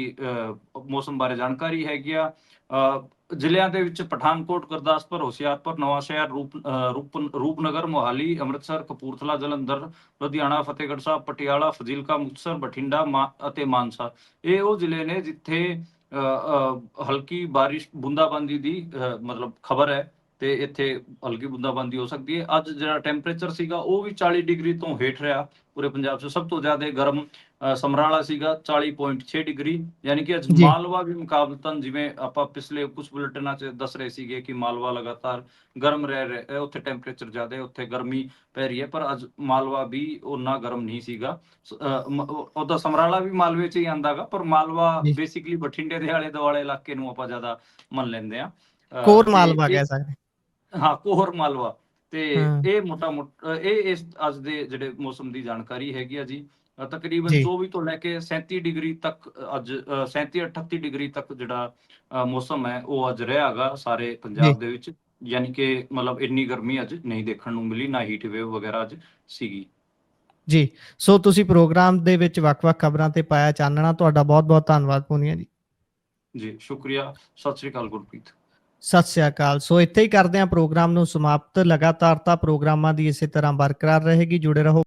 ਮੌਸਮ ਬਾਰੇ ਜਾਣਕਾਰੀ ਹੈਗੀ ਆ। ਜ਼ਿਲ੍ਹਿਆਂ ਦੇ ਵਿੱਚ ਪਠਾਨਕੋਟ, ਗੁਰਦਾਸਪੁਰ, ਹੁਸ਼ਿਆਰਪੁਰ, ਨਵਾਂਸ਼ਹਿਰ, ਰੂਪ ਰੂਪਨਗਰ, ਮੋਹਾਲੀ, ਅੰਮ੍ਰਿਤਸਰ, ਕਪੂਰਥਲਾ, ਜਲੰਧਰ, ਲੁਧਿਆਣਾ, ਫਤਿਹਗੜ੍ਹ ਸਾਹਿਬ, ਪਟਿਆਲਾ, ਫਜ਼ਿਲਕਾ, ਮੁਕਤਸਰ, ਬਠਿੰਡਾ, ਮਾ- ਅਤੇ ਮਾਨਸਾ। ਇਹ ਉਹ ਜ਼ਿਲ੍ਹੇ ਨੇ ਜਿੱਥੇ ਹਲਕੀ ਬਾਰਿਸ਼, ਬੂੰਦਾਬਾਂਦੀ ਦੀ ਮਤਲਬ ਖਬਰ ਹੈ ਤੇ ਇੱਥੇ ਹਲਕੀ ਬੂੰਦਾਬਾਂਦੀ ਹੋ ਸਕਦੀ ਹੈ। ਅੱਜ ਜਿਹੜਾ ਟੈਂਪਰੇਚਰ ਸੀਗਾ ਉਹ ਵੀ 40 ਡਿਗਰੀ ਤੋਂ ਹੇਠ ਰਿਹਾ। ਪੂਰੇ ਪੰਜਾਬ 'ਚ ਸਭ ਤੋਂ ਜ਼ਿਆਦਾ ਗਰਮ ਸਮਰਾਲਾ ਸੀਗਾ 40.6 ਡਿਗਰੀ ਯਾਨੀ ਕਿ ਅੱਜ। ਮਾਲਵਾ ਵੀ ਮੁਕਾਬਲਤਨ ਜਿਵੇਂ ਆਪਾਂ ਪਿਛਲੇ ਕੁਝ ਬੁਲੇਟਿਨਾਂ 'ਚ ਦੱਸ ਰਹੇ ਸੀਗੇ ਕਿ ਮਾਲਵਾ ਲਗਾਤਾਰ ਗਰਮ ਰਹਿ ਰਿਹਾ ਉੱਥੇ ਟੈਂਪਰੇਚਰ ਜ਼ਿਆਦਾ ਹੈ ਉੱਥੇ ਗਰਮੀ ਪੈ ਰਹੀ ਹੈ ਪਰ ਅੱਜ ਮਾਲਵਾ ਵੀ ਉਨਾ ਗਰਮ ਨਹੀਂ ਸੀਗਾ ਉਹਦਾ ਸਮਰਾਲਾ ਵੀ ਮਾਲਵੇ 'ਚ ਹੀ ਆਂਦਾਗਾ ਪਰ ਮਾਲਵਾ। ਬੇਸਿਕਲੀ ਬਠਿੰਡੇ ਦੇ ਆਲੇ ਦੁਆਲੇ ਇਲਾਕੇ ਨੂੰ ਆਪਾਂ ਜ਼ਿਆਦਾ ਮੰਨ ਲੈਂਦੇ ਆ ਕੋਰ ਮਾਲਵਾ ਕਹਿ ਸਕਦੇ ਹਾਂ ਕੋਹਰ ਮਾਲਵਾ ਤੇ। ਇਹ ਮੋਟਾ ਮੋਟਾ ਇਹ ਇਸ ਅੱਜ ਦੇ ਜਿਹੜੇ ਮੌਸਮ ਦੀ ਜਾਣਕਾਰੀ ਹੈਗੀ ਆ ਜੀ ਤਕਰੀਬਨ ਜੀ। 24 ਤੋਂ ਲੈ ਕੇ 37 ਡਿਗਰੀ ਤੱਕ ਅੱਜ ਅ, 37 38 ਡਿਗਰੀ ਤੱਕ ਜਿਹੜਾ ਮੌਸਮ ਹੈ ਉਹ ਅੱਜ ਰਿਹਾਗਾ ਸਾਰੇ। ਪੰਜਾਬ ਦੇ ਵਿੱਚ। ਯਾਨੀ ਕਿ ਮਤਲਬ ਇੰਨੀ ਗਰਮੀ ਅੱਜ ਨਹੀਂ ਦੇਖਣ ਨੂੰ ਮਿਲੀ ਨਾ ਹੀਟ ਵੇਵ ਵਗੈਰਾ ਅੱਜ ਸੀਗੀ। ਜੀ। ਸੋ ਤੁਸੀਂ ਪ੍ਰੋਗਰਾਮ ਦੇ ਵਿੱਚ ਵੱਖ-ਵੱਖ ਖਬਰਾਂ ਤੇ ਪਾਇਆ ਚਾਨਣਾ ਤੁਹਾਡਾ ਬਹੁਤ-ਬਹੁਤ ਧੰਨਵਾਦ ਪੂਨੀਆ ਜੀ। ਜੀ ਸ਼ੁਕਰੀਆ। ਸਤਿ ਸ੍ਰੀ ਅਕਾਲ ਗੁਰਪ੍ਰੀਤ। ਸਤਿ ਸ਼੍ਰੀ ਅਕਾਲ। ਸੋ ਇੱਥੇ ਹੀ ਕਰਦੇ ਹਾਂ ਪ੍ਰੋਗਰਾਮ ਨੂੰ ਸਮਾਪਤ। ਲਗਾਤਾਰਤਾ ਪ੍ਰੋਗਰਾਮਾਂ ਦੀ ਇਸੇ ਤਰ੍ਹਾਂ ਬਰਕਰਾਰ ਰਹੇਗੀ ਜੁੜੇ ਰਹੋ